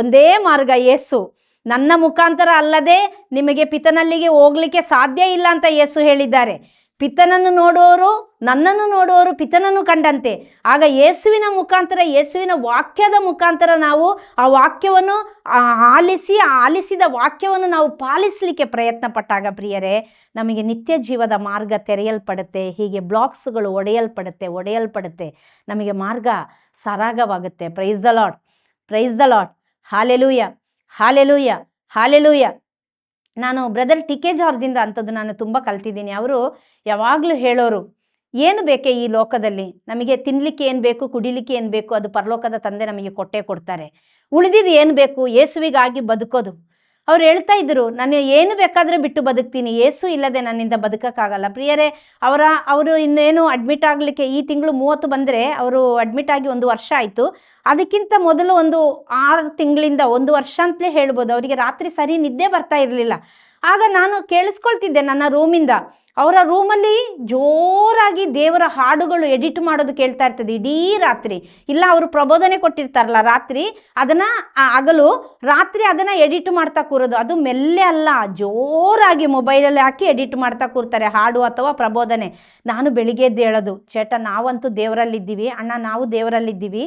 ಒಂದೇ ಮಾರ್ಗ, ಯೇಸು. ನನ್ನ ಮುಖಾಂತರ ಅಲ್ಲದೆ ನಿಮಗೆ ಪಿತನಲ್ಲಿಗೆ ಹೋಗ್ಲಿಕ್ಕೆ ಸಾಧ್ಯ ಇಲ್ಲ ಅಂತ ಯೇಸು ಹೇಳಿದ್ದಾರೆ. ಪಿತನನ್ನು ನೋಡುವವರು ನನ್ನನ್ನು ನೋಡುವವರು ಪಿತನನ್ನು ಕಂಡಂತೆ. ಆಗ ಯೇಸುವಿನ ಮುಖಾಂತರ, ಯೇಸುವಿನ ವಾಕ್ಯದ ಮುಖಾಂತರ ನಾವು ಆ ವಾಕ್ಯವನ್ನು ಆಲಿಸಿ ಆಲಿಸಿದ ವಾಕ್ಯವನ್ನು ನಾವು ಪಾಲಿಸಲಿಕ್ಕೆ ಪ್ರಯತ್ನ ಪಟ್ಟಾಗ ಪ್ರಿಯರೇ, ನಮಗೆ ನಿತ್ಯ ಜೀವದ ಮಾರ್ಗ ತೆರೆಯಲ್ಪಡುತ್ತೆ, ಹೀಗೆ ಬ್ಲಾಕ್ಸ್ಗಳು ಒಡೆಯಲ್ಪಡುತ್ತೆ ಒಡೆಯಲ್ಪಡುತ್ತೆ. ನಮಗೆ ಮಾರ್ಗ ಸರಾಗವಾಗುತ್ತೆ. Praise the lord praise the lord hallelujah hallelujah hallelujah ನಾನು ಬ್ರದರ್ ಟಿ ಕೆ ಜಾರ್ಜಿಂದ ಅಂಥದ್ದು ನಾನು ತುಂಬ ಕಲ್ತಿದ್ದೀನಿ. ಅವರು ಯಾವಾಗಲೂ ಹೇಳೋರು, ಏನು ಬೇಕೆ ಈ ಲೋಕದಲ್ಲಿ? ನಮಗೆ ತಿನ್ನಲಿಕ್ಕೆ ಏನು ಬೇಕು, ಕುಡಿಲಿಕ್ಕೆ ಏನು ಬೇಕು, ಅದು ಪರಲೋಕದ ತಂದೆ ನಮಗೆ ಕೊಟ್ಟೆ ಕೊಡ್ತಾರೆ. ಉಳಿದಿದ್ದು ಏನು ಬೇಕು? ಯೇಸುವಿಗಾಗಿ ಬದುಕೋದು. ಅವ್ರು ಹೇಳ್ತಾ ಇದ್ರು, ನಾನು ಏನು ಬೇಕಾದರೂ ಬಿಟ್ಟು ಬದುಕ್ತೀನಿ, ಏಸು ಇಲ್ಲದೆ ನನ್ನಿಂದ ಬದುಕೋಕ್ಕಾಗಲ್ಲ. ಪ್ರಿಯರೇ, ಅವರ, ಅವರು ಇನ್ನೇನು ಅಡ್ಮಿಟ್ ಆಗಲಿಕ್ಕೆ ಈ ತಿಂಗಳು ಮೂವತ್ತು ಬಂದರೆ ಅವರು ಅಡ್ಮಿಟ್ ಆಗಿ ಒಂದು ವರ್ಷ ಆಯಿತು. ಅದಕ್ಕಿಂತ ಮೊದಲು ಒಂದು ಆರು ತಿಂಗಳಿಂದ ಒಂದು ವರ್ಷ ಅಂತಲೇ ಹೇಳ್ಬೋದು, ಅವರಿಗೆ ರಾತ್ರಿ ಸರಿ ನಿದ್ದೆ ಬರ್ತಾ ಇರಲಿಲ್ಲ. ಆಗ ನಾನು ಕೇಳಿಸ್ಕೊಳ್ತಿದ್ದೆ ನನ್ನ ರೂಮಿಂದ ಅವರ ರೂಮಲ್ಲಿ ಜೋರಾಗಿ ದೇವರ ಹಾಡುಗಳು ಎಡಿಟ್ ಮಾಡೋದು ಕೇಳ್ತಾ ಇರ್ತದೆ. ಇಡೀ ರಾತ್ರಿ. ಇಲ್ಲ, ಅವರು ಪ್ರಬೋಧನೆ ಕೊಟ್ಟಿರ್ತಾರಲ್ಲ ರಾತ್ರಿ, ಅದನ್ನು ಹಗಲು ರಾತ್ರಿ ಅದನ್ನು ಎಡಿಟ್ ಮಾಡ್ತಾ ಕೂರೋದು. ಅದು ಮೆಲ್ಲೆ ಅಲ್ಲ, ಜೋರಾಗಿ ಮೊಬೈಲಲ್ಲಿ ಹಾಕಿ ಎಡಿಟ್ ಮಾಡ್ತಾ ಕೂರ್ತಾರೆ. ಹಾಡು ಅಥವಾ ಪ್ರಬೋಧನೆ. ನಾನು ಬೆಳಿಗ್ಗೆ ಎದ್ದು ಹೇಳೋದು, ಚೇಟ, ನಾವಂತೂ ದೇವರಲ್ಲಿದ್ದೀವಿ. ಅಣ್ಣ, ನಾವು ದೇವರಲ್ಲಿದ್ದೀವಿ.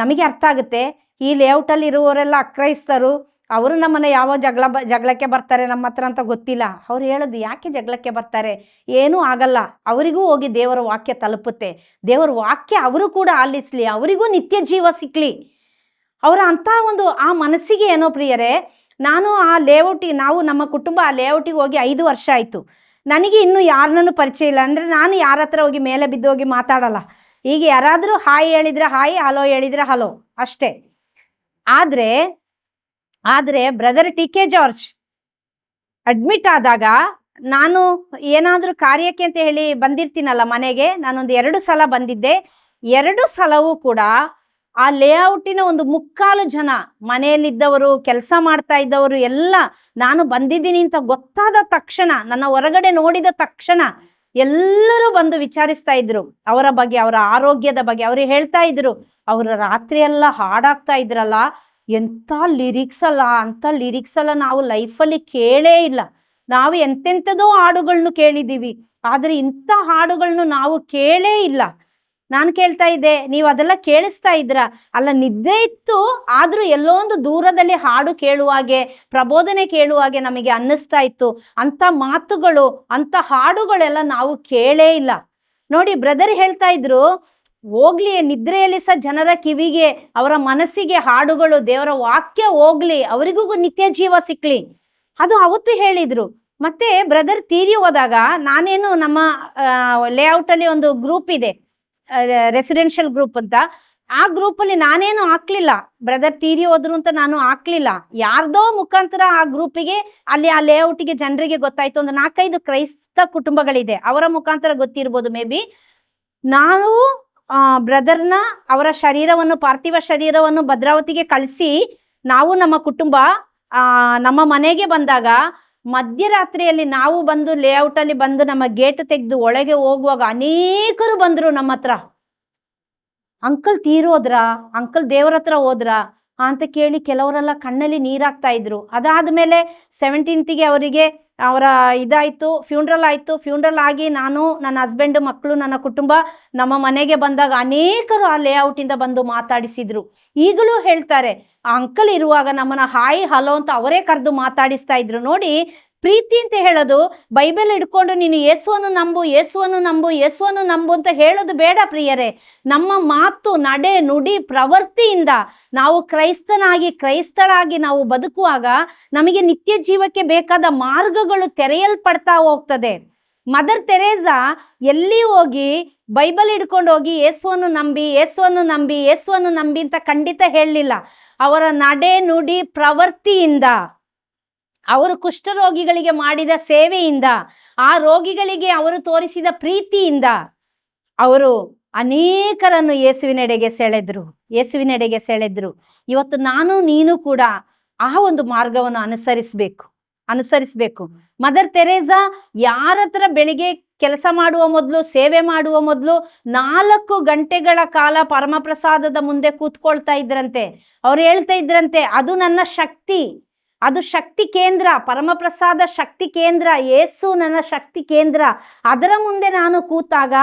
ನಮಗೆ ಅರ್ಥ ಆಗುತ್ತೆ. ಈ ಲೇಔಟಲ್ಲಿ ಇರುವವರೆಲ್ಲ ಅಕ್ರೈಸ್ತರು. ಅವರು ನಮ್ಮನ್ನು ಯಾವ ಜಗಳ ಬ, ಜಗಳಕ್ಕೆ ಬರ್ತಾರೆ ನಮ್ಮ ಹತ್ರ ಅಂತ ಗೊತ್ತಿಲ್ಲ. ಅವ್ರು ಹೇಳೋದು ಯಾಕೆ ಜಗಳಕ್ಕೆ ಬರ್ತಾರೆ? ಏನೂ ಆಗಲ್ಲ. ಅವರಿಗೂ ಹೋಗಿ ದೇವರ ವಾಕ್ಯ ತಲುಪುತ್ತೆ. ದೇವರ ವಾಕ್ಯ ಅವರು ಕೂಡ ಆಲಿಸಲಿ, ಅವರಿಗೂ ನಿತ್ಯ ಜೀವ ಸಿಕ್ಕಲಿ ಅವರ ಅಂಥ ಒಂದು ಆ ಮನಸ್ಸಿಗೆ ಏನೋ ಪ್ರಿಯರೇ, ನಾನು ಆ ಲೇಔಟಿ, ನಾವು ನಮ್ಮ ಕುಟುಂಬ ಆ ಲೇಔಟಿಗೆ ಹೋಗಿ ಐದು ವರ್ಷ ಆಯಿತು. ನನಗೆ ಇನ್ನೂ ಯಾರನ್ನೂ ಪರಿಚಯ ಇಲ್ಲ. ಅಂದರೆ ನಾನು ಯಾರ ಹತ್ರ ಹೋಗಿ ಮೇಲೆ ಬಿದ್ದು ಹೋಗಿ ಮಾತಾಡಲ್ಲ. ಈಗ ಯಾರಾದರೂ ಹಾಯ್ ಹೇಳಿದರೆ ಹಾಯ್, ಹಲೋ ಹೇಳಿದರೆ ಹಲೋ. ಅಷ್ಟೇ. ಆದರೆ ಆದರೆ brother T K George admit ಆದಾಗ ನಾನು ಏನಾದರೂ ಕಾರ್ಯಕ್ಕೆ ಅಂತ ಹೇಳಿ ಬಂದಿರ್ತೀನಲ್ಲ ಮನೆಗೆ, ನಾನೊಂದು ಎರಡು ಸಲ ಬಂದಿದ್ದೆ. ಎರಡು ಸಲವೂ ಕೂಡ ಆ ಲೇಔಟಿನ ಒಂದು ಮುಕ್ಕಾಲು ಜನ, ಮನೆಯಲ್ಲಿದ್ದವರು, ಕೆಲಸ ಮಾಡ್ತಾ ಇದ್ದವರು, ಎಲ್ಲ ನಾನು ಬಂದಿದ್ದೀನಿ ಅಂತ ಗೊತ್ತಾದ ತಕ್ಷಣ, ನನ್ನ ಹೊರಗಡೆ ನೋಡಿದ ತಕ್ಷಣ ಎಲ್ಲರೂ ಬಂದು ವಿಚಾರಿಸ್ತಾ ಇದ್ರು. ಅವರ ಬಗ್ಗೆ, ಅವರ ಆರೋಗ್ಯದ ಬಗ್ಗೆ, ಅವರು ಹೇಳ್ತಾ ಇದ್ರು. ಅವರು ರಾತ್ರಿ ಎಲ್ಲ ಹಾಡಾಗ್ತಾ ಇದ್ರಲ್ಲ ಎಂಥ ಲಿರಿಕ್ಸ್ ಅಲ್ಲ, ಅಂಥ ಲಿರಿಕ್ಸ್ ಅಲ್ಲ ನಾವು ಲೈಫಲ್ಲಿ ಕೇಳೇ ಇಲ್ಲ. ನಾವು ಎಂತೆಂಥದೋ ಹಾಡುಗಳನ್ನು ಕೇಳಿದ್ದೀವಿ, ಆದರೆ ಇಂಥ ಹಾಡುಗಳನ್ನು ನಾವು ಕೇಳೇ ಇಲ್ಲ. ನಾನು ಕೇಳ್ತಾ ಇದ್ದೆ, ನೀವು ಅದೆಲ್ಲ ಕೇಳಿಸ್ತಾ ಇದ್ರ? ಅಲ್ಲ, ನಿದ್ದೆ ಇತ್ತು, ಆದರೂ ಎಲ್ಲೋ ಒಂದು ದೂರದಲ್ಲಿ ಹಾಡು ಕೇಳುವಾಗೆ ಪ್ರಬೋಧನೆ ಕೇಳುವಾಗೆ ನಮಗೆ ಅನ್ನಿಸ್ತಾ ಇತ್ತು. ಅಂಥ ಮಾತುಗಳು, ಅಂಥ ಹಾಡುಗಳೆಲ್ಲ ನಾವು ಕೇಳೇ ಇಲ್ಲ. ನೋಡಿ ಬ್ರದರ್ ಹೇಳ್ತಾ ಇದ್ರು ಹೋಗ್ಲಿ, ನಿದ್ರೆಯಲ್ಲಿ ಸಹ ಜನರ ಕಿವಿಗೆ, ಅವರ ಮನಸ್ಸಿಗೆ ಹಾಡುಗಳು, ದೇವರ ವಾಕ್ಯ ಹೋಗ್ಲಿ, ಅವರಿಗೂ ನಿತ್ಯ ಜೀವ ಸಿಕ್ಲಿ. ಅದು ಅವತ್ತು ಹೇಳಿದ್ರು. ಮತ್ತೆ ಬ್ರದರ್ ತೀರಿ ಹೋದಾಗ ನಾನೇನು ನಮ್ಮ ಲೇಔಟಲ್ಲಿ ಒಂದು ಗ್ರೂಪ್ ಇದೆ ರೆಸಿಡೆನ್ಷಿಯಲ್ ಗ್ರೂಪ್ ಅಂತ. ಆ ಗ್ರೂಪಲ್ಲಿ ನಾನೇನು ಹಾಕ್ಲಿಲ್ಲ. ಬ್ರದರ್ ತೀರಿ ಹೋದ್ರು ಅಂತ ನಾನು ಹಾಕ್ಲಿಲ್ಲ. ಯಾರ್ದೋ ಮುಖಾಂತರ ಆ ಗ್ರೂಪಿಗೆ ಅಲ್ಲಿ ಆ ಲೇಔಟಿಗೆ ಜನರಿಗೆ ಗೊತ್ತಾಯ್ತು. ಒಂದು ನಾಲ್ಕೈದು ಕ್ರೈಸ್ತ ಕುಟುಂಬಗಳಿದೆ. ಅವರ ಮುಖಾಂತರ ಗೊತ್ತಿರ್ಬೋದು ಮೇ ಬಿ ನಾವು ಬ್ರದರ್ನ ಅವರ ಶರೀರವನ್ನು, ಪಾರ್ಥಿವ ಶರೀರವನ್ನು ಭದ್ರಾವತಿಗೆ ಕಳಿಸಿ ನಾವು ನಮ್ಮ ಕುಟುಂಬ ನಮ್ಮ ಮನೆಗೆ ಬಂದಾಗ ಮಧ್ಯರಾತ್ರಿಯಲ್ಲಿ ನಾವು ಬಂದು ಲೇಔಟಲ್ಲಿ ಬಂದು ನಮ್ಮ ಗೇಟ್ ತೆಗೆದು ಒಳಗೆ ಹೋಗುವಾಗ ಅನೇಕರು ಬಂದರು ನಮ್ಮ ಹತ್ರ. ಅಂಕಲ್ ತೀರೋದ್ರ ಅಂಕಲ್ ದೇವರ ಹತ್ರ ಹೋದ್ರಾ? ಅಂತ ಕೇಳಿ ಕೆಲವರೆಲ್ಲ ಕಣ್ಣಲ್ಲಿ ನೀರಾಗ್ತಾ ಇದ್ರು. ಅದಾದ ಮೇಲೆ ಸೆವೆಂಟೀನ್ತಿಗೆ ಅವರಿಗೆ ಅವರ ಇದಾಯಿತು ಫ್ಯೂನ್ರಲ್ ಆಯಿತು. ಫ್ಯೂನ್ರಲ್ ಆಗಿ ನಾನು, ನನ್ನ ಹಸ್ಬೆಂಡ್ ಮಕ್ಕಳು, ನನ್ನ ಕುಟುಂಬ ನಮ್ಮ ಮನೆಗೆ ಬಂದಾಗ ಅನೇಕರು ಆ ಲೇಔಟಿಂದ ಬಂದು ಮಾತಾಡಿಸಿದ್ರು. ಈಗಲೂ ಹೇಳ್ತಾರೆ, ಆ ಅಂಕಲ್ ಇರುವಾಗ ನಮ್ಮನ್ನ ಹಾಯ್ ಹಲೋ ಅಂತ ಅವರೇ ಕರೆದು ಮಾತಾಡಿಸ್ತಾ ಇದ್ರು. ನೋಡಿ ಪ್ರೀತಿ ಅಂತ ಹೇಳೋದು ಬೈಬಲ್ ಹಿಡ್ಕೊಂಡು ನೀನು ಯೇಸುವನ್ನು ನಂಬು ಯೇಸುವನ್ನು ನಂಬು ಯೇಸುವನ್ನು ನಂಬು ಅಂತ ಹೇಳೋದು ಬೇಡ ಪ್ರಿಯರೇ. ನಮ್ಮ ಮಾತು, ನಡೆ, ನುಡಿ, ಪ್ರವೃತ್ತಿಯಿಂದ ನಾವು ಕ್ರೈಸ್ತನಾಗಿ, ಕ್ರೈಸ್ತಳಾಗಿ ನಾವು ಬದುಕುವಾಗ ನಮಗೆ ನಿತ್ಯ ಜೀವಕ್ಕೆ ಬೇಕಾದ ಮಾರ್ಗಗಳು ತೆರೆಯಲ್ಪಡ್ತಾ ಹೋಗ್ತದೆ. ಮದರ್ ತೆರೇಸಾ ಎಲ್ಲಿ ಹೋಗಿ ಬೈಬಲ್ ಹಿಡ್ಕೊಂಡು ಹೋಗಿ ಯೇಸುವನ್ನು ನಂಬಿ ಯೇಸುವನ್ನು ನಂಬಿ ಯೇಸುವನ್ನು ನಂಬಿ ಅಂತ ಖಂಡಿತ ಹೇಳಲಿಲ್ಲ. ಅವರ ನಡೆ, ನುಡಿ, ಪ್ರವೃತ್ತಿಯಿಂದ ಅವರು ಕುಷ್ಠರೋಗಿಗಳಿಗೆ ಮಾಡಿದ ಸೇವೆಯಿಂದ, ಆ ರೋಗಿಗಳಿಗೆ ಅವರು ತೋರಿಸಿದ ಪ್ರೀತಿಯಿಂದ ಅವರು ಅನೇಕರನ್ನು ಯೇಸುವಿನೆಡೆಗೆ ಸೆಳೆದ್ರು ಯೇಸುವಿನೆಡೆಗೆ ಸೆಳೆದ್ರು. ಇವತ್ತು ನಾನು, ನೀನು ಕೂಡ ಆ ಒಂದು ಮಾರ್ಗವನ್ನು ಅನುಸರಿಸಬೇಕು ಅನುಸರಿಸಬೇಕು. ಮದರ್ ತೆರೇಸಾ ಯಾರ ಹತ್ರ ಬೆಳಿಗ್ಗೆ ಕೆಲಸ ಮಾಡುವ ಮೊದಲು, ಸೇವೆ ಮಾಡುವ ಮೊದಲು ನಾಲ್ಕು ಗಂಟೆಗಳ ಕಾಲ ಪರಮಪ್ರಸಾದದ ಮುಂದೆ ಕೂತ್ಕೊಳ್ತಾ ಇದ್ರಂತೆ. ಅವ್ರು ಹೇಳ್ತಾ ಇದ್ರಂತೆ, ಅದು ನನ್ನ ಶಕ್ತಿ. ಅದು ಶಕ್ತಿ ಕೇಂದ್ರ, ಪರಮಪ್ರಸಾದ ಶಕ್ತಿ ಕೇಂದ್ರ, ಏಸು ನನ್ನ ಶಕ್ತಿ ಕೇಂದ್ರ. ಅದರ ಮುಂದೆ ನಾನು ಕೂತಾಗ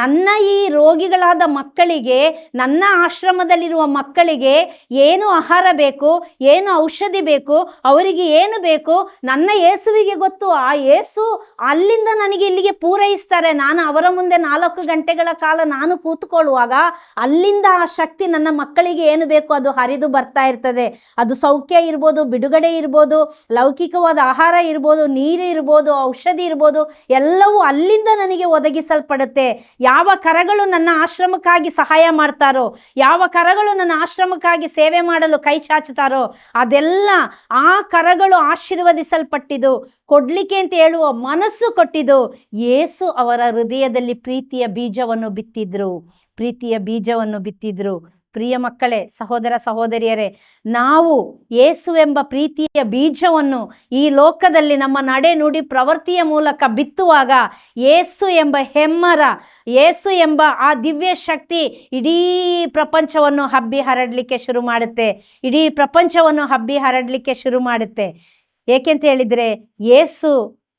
ನನ್ನ ಈ ರೋಗಿಗಳಾದ ಮಕ್ಕಳಿಗೆ, ನನ್ನ ಆಶ್ರಮದಲ್ಲಿರುವ ಮಕ್ಕಳಿಗೆ ಏನು ಆಹಾರ ಬೇಕು, ಏನು ಔಷಧಿ ಬೇಕು, ಅವರಿಗೆ ಏನು ಬೇಕು, ನನ್ನ ಏಸುವಿಗೆ ಗೊತ್ತು. ಆ ಏಸು ಅಲ್ಲಿಂದ ನನಗೆ ಇಲ್ಲಿಗೆ ಪೂರೈಸ್ತಾರೆ. ನಾನು ಅವರ ಮುಂದೆ ನಾಲ್ಕು ಗಂಟೆಗಳ ಕಾಲ ನಾನು ಕೂತ್ಕೊಳ್ಳುವಾಗ ಅಲ್ಲಿಂದ ಆ ಶಕ್ತಿ ನನ್ನ ಮಕ್ಕಳಿಗೆ ಏನು ಬೇಕು ಅದು ಹರಿದು ಬರ್ತಾ ಇರ್ತದೆ. ಅದು ಸೌಖ್ಯ ಇರ್ಬೋದು, ಬಿಡುಗಡೆ ಇರ್ಬೋದು, ಲೌಕಿಕವಾದ ಆಹಾರ ಇರ್ಬೋದು, ನೀರು ಇರ್ಬೋದು, ಔಷಧಿ ಇರ್ಬೋದು, ಎಲ್ಲವೂ ಅಲ್ಲಿಂದ ನನಗೆ ಒದಗಿಸಲ್ಪಡುತ್ತೆ. ಯಾವ ಕರಗಳು ನನ್ನ ಆಶ್ರಮಕ್ಕಾಗಿ ಸಹಾಯ ಮಾಡ್ತಾರೋ, ಯಾವ ಕರಗಳು ನನ್ನ ಆಶ್ರಮಕ್ಕಾಗಿ ಸೇವೆ ಮಾಡಲು ಕೈ ಚಾಚುತ್ತಾರೋ, ಅದೆಲ್ಲ ಆ ಕರಗಳು ಆಶೀರ್ವದಿಸಲ್ಪಟ್ಟಿದ್ದು, ಕೊಡ್ಲಿಕ್ಕೆ ಅಂತ ಹೇಳುವ ಮನಸ್ಸು ಕೊಟ್ಟಿದ್ದು ಯೇಸು ಅವರ ಹೃದಯದಲ್ಲಿ ಪ್ರೀತಿಯ ಬೀಜವನ್ನು ಬಿತ್ತಿದ್ರು. ಪ್ರೀತಿಯ ಬೀಜವನ್ನು ಬಿತ್ತಿದ್ರು. ಪ್ರಿಯ ಮಕ್ಕಳೇ, ಸಹೋದರ ಸಹೋದರಿಯರೇ, ನಾವು ಏಸುವೆಂಬ ಎಂಬ ಪ್ರೀತಿಯ ಬೀಜವನ್ನು ಈ ಲೋಕದಲ್ಲಿ ನಮ್ಮ ನಡೆ ನುಡಿ ಪ್ರವೃತ್ತಿಯ ಮೂಲಕ ಬಿತ್ತುವಾಗ ಏಸು ಎಂಬ ಹೆಮ್ಮರ, ಏಸು ಎಂಬ ಆ ದಿವ್ಯ ಶಕ್ತಿ ಇಡೀ ಪ್ರಪಂಚವನ್ನು ಹಬ್ಬಿ ಹರಡಲಿಕ್ಕೆ ಶುರು ಮಾಡುತ್ತೆ. ಇಡೀ ಪ್ರಪಂಚವನ್ನು ಹಬ್ಬಿ ಹರಡಲಿಕ್ಕೆ ಶುರು ಮಾಡುತ್ತೆ. ಏಕೆಂತ ಹೇಳಿದರೆ, ಏಸು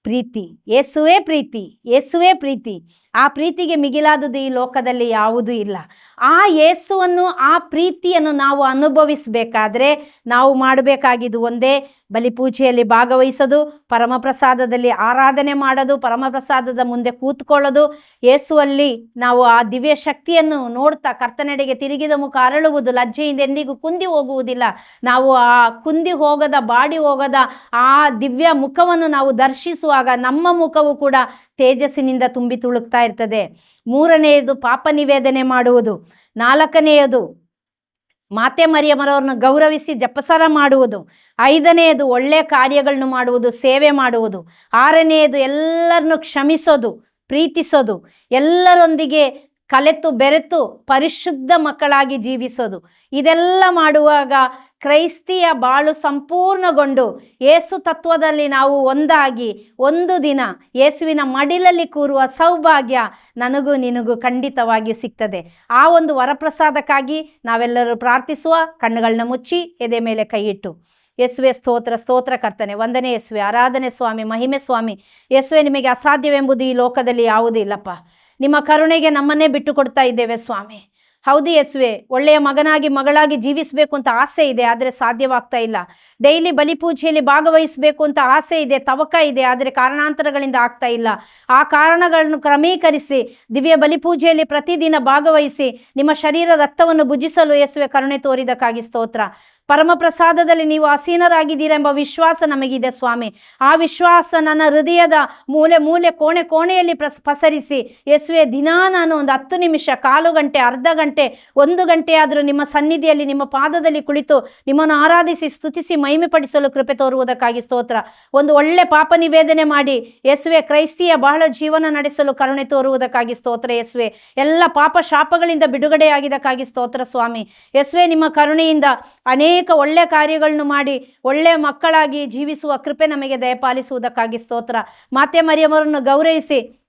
ಪ್ರೀತಿ, ಏಸುವೇ ಪ್ರೀತಿ ಏಸುವೇ ಪ್ರೀತಿ. ಆ ಪ್ರೀತಿಗೆ ಮಿಗಿಲಾದುದು ಈ ಲೋಕದಲ್ಲಿ ಯಾವುದೂ ಇಲ್ಲ. ಆ ಯೇಸುವನ್ನು, ಆ ಪ್ರೀತಿಯನ್ನು ನಾವು ಅನುಭವಿಸಬೇಕಾದ್ರೆ ನಾವು ಮಾಡಬೇಕಾಗಿದ್ದು ಒಂದೇ, ಬಲಿಪೂಜೆಯಲ್ಲಿ ಭಾಗವಹಿಸೋದು, ಪರಮಪ್ರಸಾದದಲ್ಲಿ ಆರಾಧನೆ ಮಾಡೋದು, ಪರಮಪ್ರಸಾದದ ಮುಂದೆ ಕೂತ್ಕೊಳ್ಳೋದು. ಯೇಸುವಲ್ಲಿ ನಾವು ಆ ದಿವ್ಯ ಶಕ್ತಿಯನ್ನು ನೋಡ್ತಾ ಕರ್ತನೆಡೆಗೆ ತಿರುಗಿದ ಮುಖ ಅರಳುವುದು, ಲಜ್ಜೆಯಿಂದ ಎಂದಿಗೂ ಕುಂದಿ ಹೋಗುವುದಿಲ್ಲ. ನಾವು ಆ ಕುಂದಿ ಹೋಗದ, ಬಾಡಿ ಹೋಗದ ಆ ದಿವ್ಯ ಮುಖವನ್ನು ನಾವು ದರ್ಶಿಸುವಾಗ ನಮ್ಮ ಮುಖವು ಕೂಡ ತೇಜಸ್ಸಿನಿಂದ ತುಂಬಿ ತುಳುಕ್ತಾ ಇರ್ತದೆ. ಮೂರನೆಯದು ಪಾಪ ನಿವೇದನೆ ಮಾಡುವುದು. ನಾಲ್ಕನೆಯದು ಮಾತೆ ಮರಿಯಮ್ಮರವ್ರನ್ನ ಗೌರವಿಸಿ ಜಪಸರ ಮಾಡುವುದು. ಐದನೆಯದು ಒಳ್ಳೆಯ ಕಾರ್ಯಗಳನ್ನು ಮಾಡುವುದು, ಸೇವೆ ಮಾಡುವುದು. ಆರನೆಯದು ಎಲ್ಲರನ್ನು ಕ್ಷಮಿಸೋದು, ಪ್ರೀತಿಸೋದು. ಎಲ್ಲರೊಂದಿಗೆ ಕಲೆತು ಬೆರೆತು ಪರಿಶುದ್ಧ ಮಕ್ಕಳಾಗಿ ಜೀವಿಸೋದು. ಇದೆಲ್ಲ ಮಾಡುವಾಗ ಕ್ರೈಸ್ತಿಯ ಬಾಳು ಸಂಪೂರ್ಣಗೊಂಡು ಏಸು ತತ್ವದಲ್ಲಿ ನಾವು ಒಂದಾಗಿ ಒಂದು ದಿನ ಯೇಸುವಿನ ಮಡಿಲಲ್ಲಿ ಕೂರುವ ಸೌಭಾಗ್ಯ ನನಗೂ ನಿನಗೂ ಖಂಡಿತವಾಗಿಯೂ ಸಿಗ್ತದೆ. ಆ ಒಂದು ವರಪ್ರಸಾದಕ್ಕಾಗಿ ನಾವೆಲ್ಲರೂ ಪ್ರಾರ್ಥಿಸುವ, ಕಣ್ಣುಗಳನ್ನ ಮುಚ್ಚಿ, ಎದೆ ಮೇಲೆ ಕೈಯಿಟ್ಟು ಯೇಸುವೆ ಸ್ತೋತ್ರ ಸ್ತೋತ್ರ ಕರ್ತನೆ ಒಂದನೇ ಯೇಸುವೆ, ಆರಾಧನೆ ಸ್ವಾಮಿ, ಮಹಿಮೆ ಸ್ವಾಮಿ. ಯೇಸುವೆ, ನಿಮಗೆ ಅಸಾಧ್ಯವೆಂಬುದು ಈ ಲೋಕದಲ್ಲಿ ಯಾವುದೂ ಇಲ್ಲಪ್ಪ. ನಿಮ್ಮ ಕರುಣೆಗೆ ನಮ್ಮನ್ನೇ ಬಿಟ್ಟು ಕೊಡ್ತಾ ಇದ್ದೇವೆ ಸ್ವಾಮಿ. ಹೌದು ಯಸ್ವೆ, ಒಳ್ಳೆಯ ಮಗನಾಗಿ ಮಗಳಾಗಿ ಜೀವಿಸಬೇಕು ಅಂತ ಆಸೆ ಇದೆ, ಆದರೆ ಸಾಧ್ಯವಾಗ್ತಾ ಇಲ್ಲ. ಡೈಲಿ ಬಲಿಪೂಜೆಯಲ್ಲಿ ಭಾಗವಹಿಸಬೇಕು ಅಂತ ಆಸೆ ಇದೆ, ತವಕ ಇದೆ, ಆದರೆ ಕಾರಣಾಂತರಗಳಿಂದ ಆಗ್ತಾ ಇಲ್ಲ. ಆ ಕಾರಣಗಳನ್ನು ಕ್ರಮೀಕರಿಸಿ, ದಿವ್ಯ ಬಲಿಪೂಜೆಯಲ್ಲಿ ಪ್ರತಿದಿನ ಭಾಗವಹಿಸಿ, ನಿಮ್ಮ ಶರೀರ ರಕ್ತವನ್ನು ಭುಜಿಸಲು ಯಸ್ವೆ ಕರುಣೆ ತೋರಿದಕ್ಕಾಗಿ ಸ್ತೋತ್ರ. ಪರಮಪ್ರಸಾದದಲ್ಲಿ ನೀವು ಆಸೀನರಾಗಿದ್ದೀರ ಎಂಬ ವಿಶ್ವಾಸ ನಮಗಿದೆ ಸ್ವಾಮಿ. ಆ ವಿಶ್ವಾಸ ನನ್ನ ಹೃದಯದ ಮೂಲೆ ಮೂಲೆ ಕೋಣೆ ಕೋಣೆಯಲ್ಲಿ ಪ್ರಸ್, ಪಸರಿಸಿ, ಯೇಸುವೆ ದಿನಾ ನಾನು ಒಂದು ಹತ್ತು ನಿಮಿಷ, ಕಾಲು ಗಂಟೆ, ಅರ್ಧ ಗಂಟೆ, ಒಂದು ಗಂಟೆಯಾದರೂ ನಿಮ್ಮ ಸನ್ನಿಧಿಯಲ್ಲಿ, ನಿಮ್ಮ ಪಾದದಲ್ಲಿ ಕುಳಿತು ನಿಮ್ಮನ್ನು ಆರಾಧಿಸಿ, ಸ್ತುತಿಸಿ ಮಹಿಮೆ ಪಡಿಸಲು ಕೃಪೆ ತೋರುವುದಕ್ಕಾಗಿ ಸ್ತೋತ್ರ. ಒಂದು ಒಳ್ಳೆ ಪಾಪ ನಿವೇದನೆ ಮಾಡಿ, ಯೇಸುವೆ ಕ್ರೈಸ್ತಿಯ ಬಹಳ ಜೀವನ ನಡೆಸಲು ಕರುಣೆ ತೋರುವುದಕ್ಕಾಗಿ ಸ್ತೋತ್ರ, ಯೇಸುವೆ. ಎಲ್ಲ ಪಾಪ ಶಾಪಗಳಿಂದ ಬಿಡುಗಡೆಯಾಗಿದ್ದಕ್ಕಾಗಿ ಸ್ತೋತ್ರ ಸ್ವಾಮಿ. ಯೇಸುವೆ ನಿಮ್ಮ ಕರುಣೆಯಿಂದ ಅನೇಕ ಒಳ್ಳೆ ಕಾರ್ಯಗಳನ್ನು ಮಾಡಿ ಒಳ್ಳೆಯ ಮಕ್ಕಳಾಗಿ ಜೀವಿಸುವ ಕೃಪೆ ನಮಗೆ ದಯಪಾಲಿಸುವುದಕ್ಕಾಗಿ ಸ್ತೋತ್ರ. ಮಾತೆ ಮರಿಯಮ್ಮರನ್ನು ಗೌರವಿಸಿ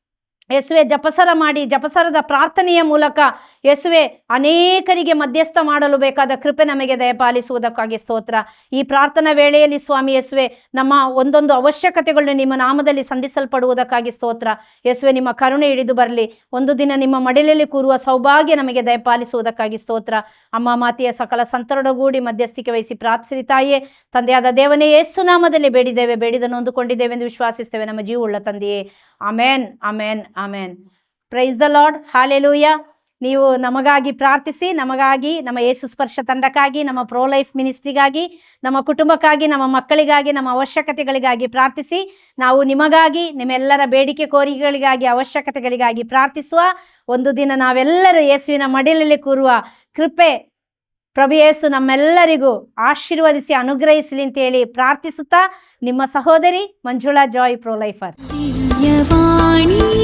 ಯೇಸುವೆ ಜಪಸರ ಮಾಡಿ ಜಪಸರದ ಪ್ರಾರ್ಥನೆಯ ಮೂಲಕ ಯೇಸುವೆ ಅನೇಕರಿಗೆ ಮಧ್ಯಸ್ಥ ಮಾಡಲು ಬೇಕಾದ ಕೃಪೆ ನಮಗೆ ದಯಪಾಲಿಸುವುದಕ್ಕಾಗಿ ಸ್ತೋತ್ರ. ಈ ಪ್ರಾರ್ಥನಾ ವೇಳೆಯಲ್ಲಿ ಸ್ವಾಮಿ ಯೇಸುವೆ ನಮ್ಮ ಒಂದೊಂದು ಅವಶ್ಯಕತೆಗಳನ್ನು ನಿಮ್ಮ ನಾಮದಲ್ಲಿ ಸಂಧಿಸಲ್ಪಡುವುದಕ್ಕಾಗಿ ಸ್ತೋತ್ರ. ಯೇಸುವೆ ನಿಮ್ಮ ಕರುಣೆ ಹಿಡಿದು ಬರಲಿ. ಒಂದು ದಿನ ನಿಮ್ಮ ಮಡಿಲಲ್ಲಿ ಕೂರುವ ಸೌಭಾಗ್ಯ ನಮಗೆ ದಯಪಾಲಿಸುವುದಕ್ಕಾಗಿ ಸ್ತೋತ್ರ. ಅಮ್ಮ, ಮಾತೆಯ ಸಕಲ ಸಂತರಡಗೂಡಿ ಮಧ್ಯಸ್ಥಿಕೆ ವಹಿಸಿ ಪ್ರಾರ್ಥಿಸಿ ತಾಯೇ ತಂದೆಯಾದ ದೇವನೇ, ಯೇಸು ನಾಮದಲ್ಲಿ ಬೇಡಿದ್ದೇವೆ. ಬೇಡಿದ ನೊಂದುಕೊಂಡಿದ್ದೇವೆ ಎಂದು ವಿಶ್ವಾಸಿಸ್ತೇವೆ ನಮ್ಮ ಜೀವುಳ್ಳ ತಂದೆಯೇ amen amen amen praise the lord hallelujah ನೀವು ನಮಗಾಗಿ ಪ್ರಾರ್ಥಿಸಿ, ನಮಗಾಗಿ, ನಮ್ಮ ಯೇಸು ಸ್ಪರ್ಶ ತಂಡಕ್ಕಾಗಿ, ನಮ್ಮ ಪ್ರೋ ಲೈಫ್ ಮಿನಿಸ್ಟ್ರಿಗಾಗಿ ನಮ್ಮ ಕುಟುಂಬಕ್ಕಾಗಿ, ನಮ್ಮ ಮಕ್ಕಳಿಗಾಗಿ, ನಮ್ಮ ಅವಶ್ಯಕತೆಗಳಿಗಾಗಿ ಪ್ರಾರ್ಥಿಸಿ. ನಾವು ನಿಮಗಾಗಿ, ನಿಮ್ಮೆಲ್ಲರ ಬೇಡಿಕೆ ಕೋರಿಕೆಗಳಿಗಾಗಿ, ಅವಶ್ಯಕತೆಗಳಿಗಾಗಿ ಪ್ರಾರ್ಥಿಸುವ ಒಂದು ದಿನ ನಾವೆಲ್ಲರೂ ಯೇಸುವಿನ ಮಡಿಲಲ್ಲಿ ಕೂರುವ ಕೃಪೆ, ಪ್ರಭು ಯೇಸು ನಮ್ಮೆಲ್ಲರಿಗೂ ಆಶೀರ್ವದಿಸಿ, ಅನುಗ್ರಹಿಸಲಿ ಅಂತೇಳಿ ಪ್ರಾರ್ಥಿಸುತ್ತಾ, ನಿಮ್ಮ ಸಹೋದರಿ Manjula Joy pro lifer
Divyavani.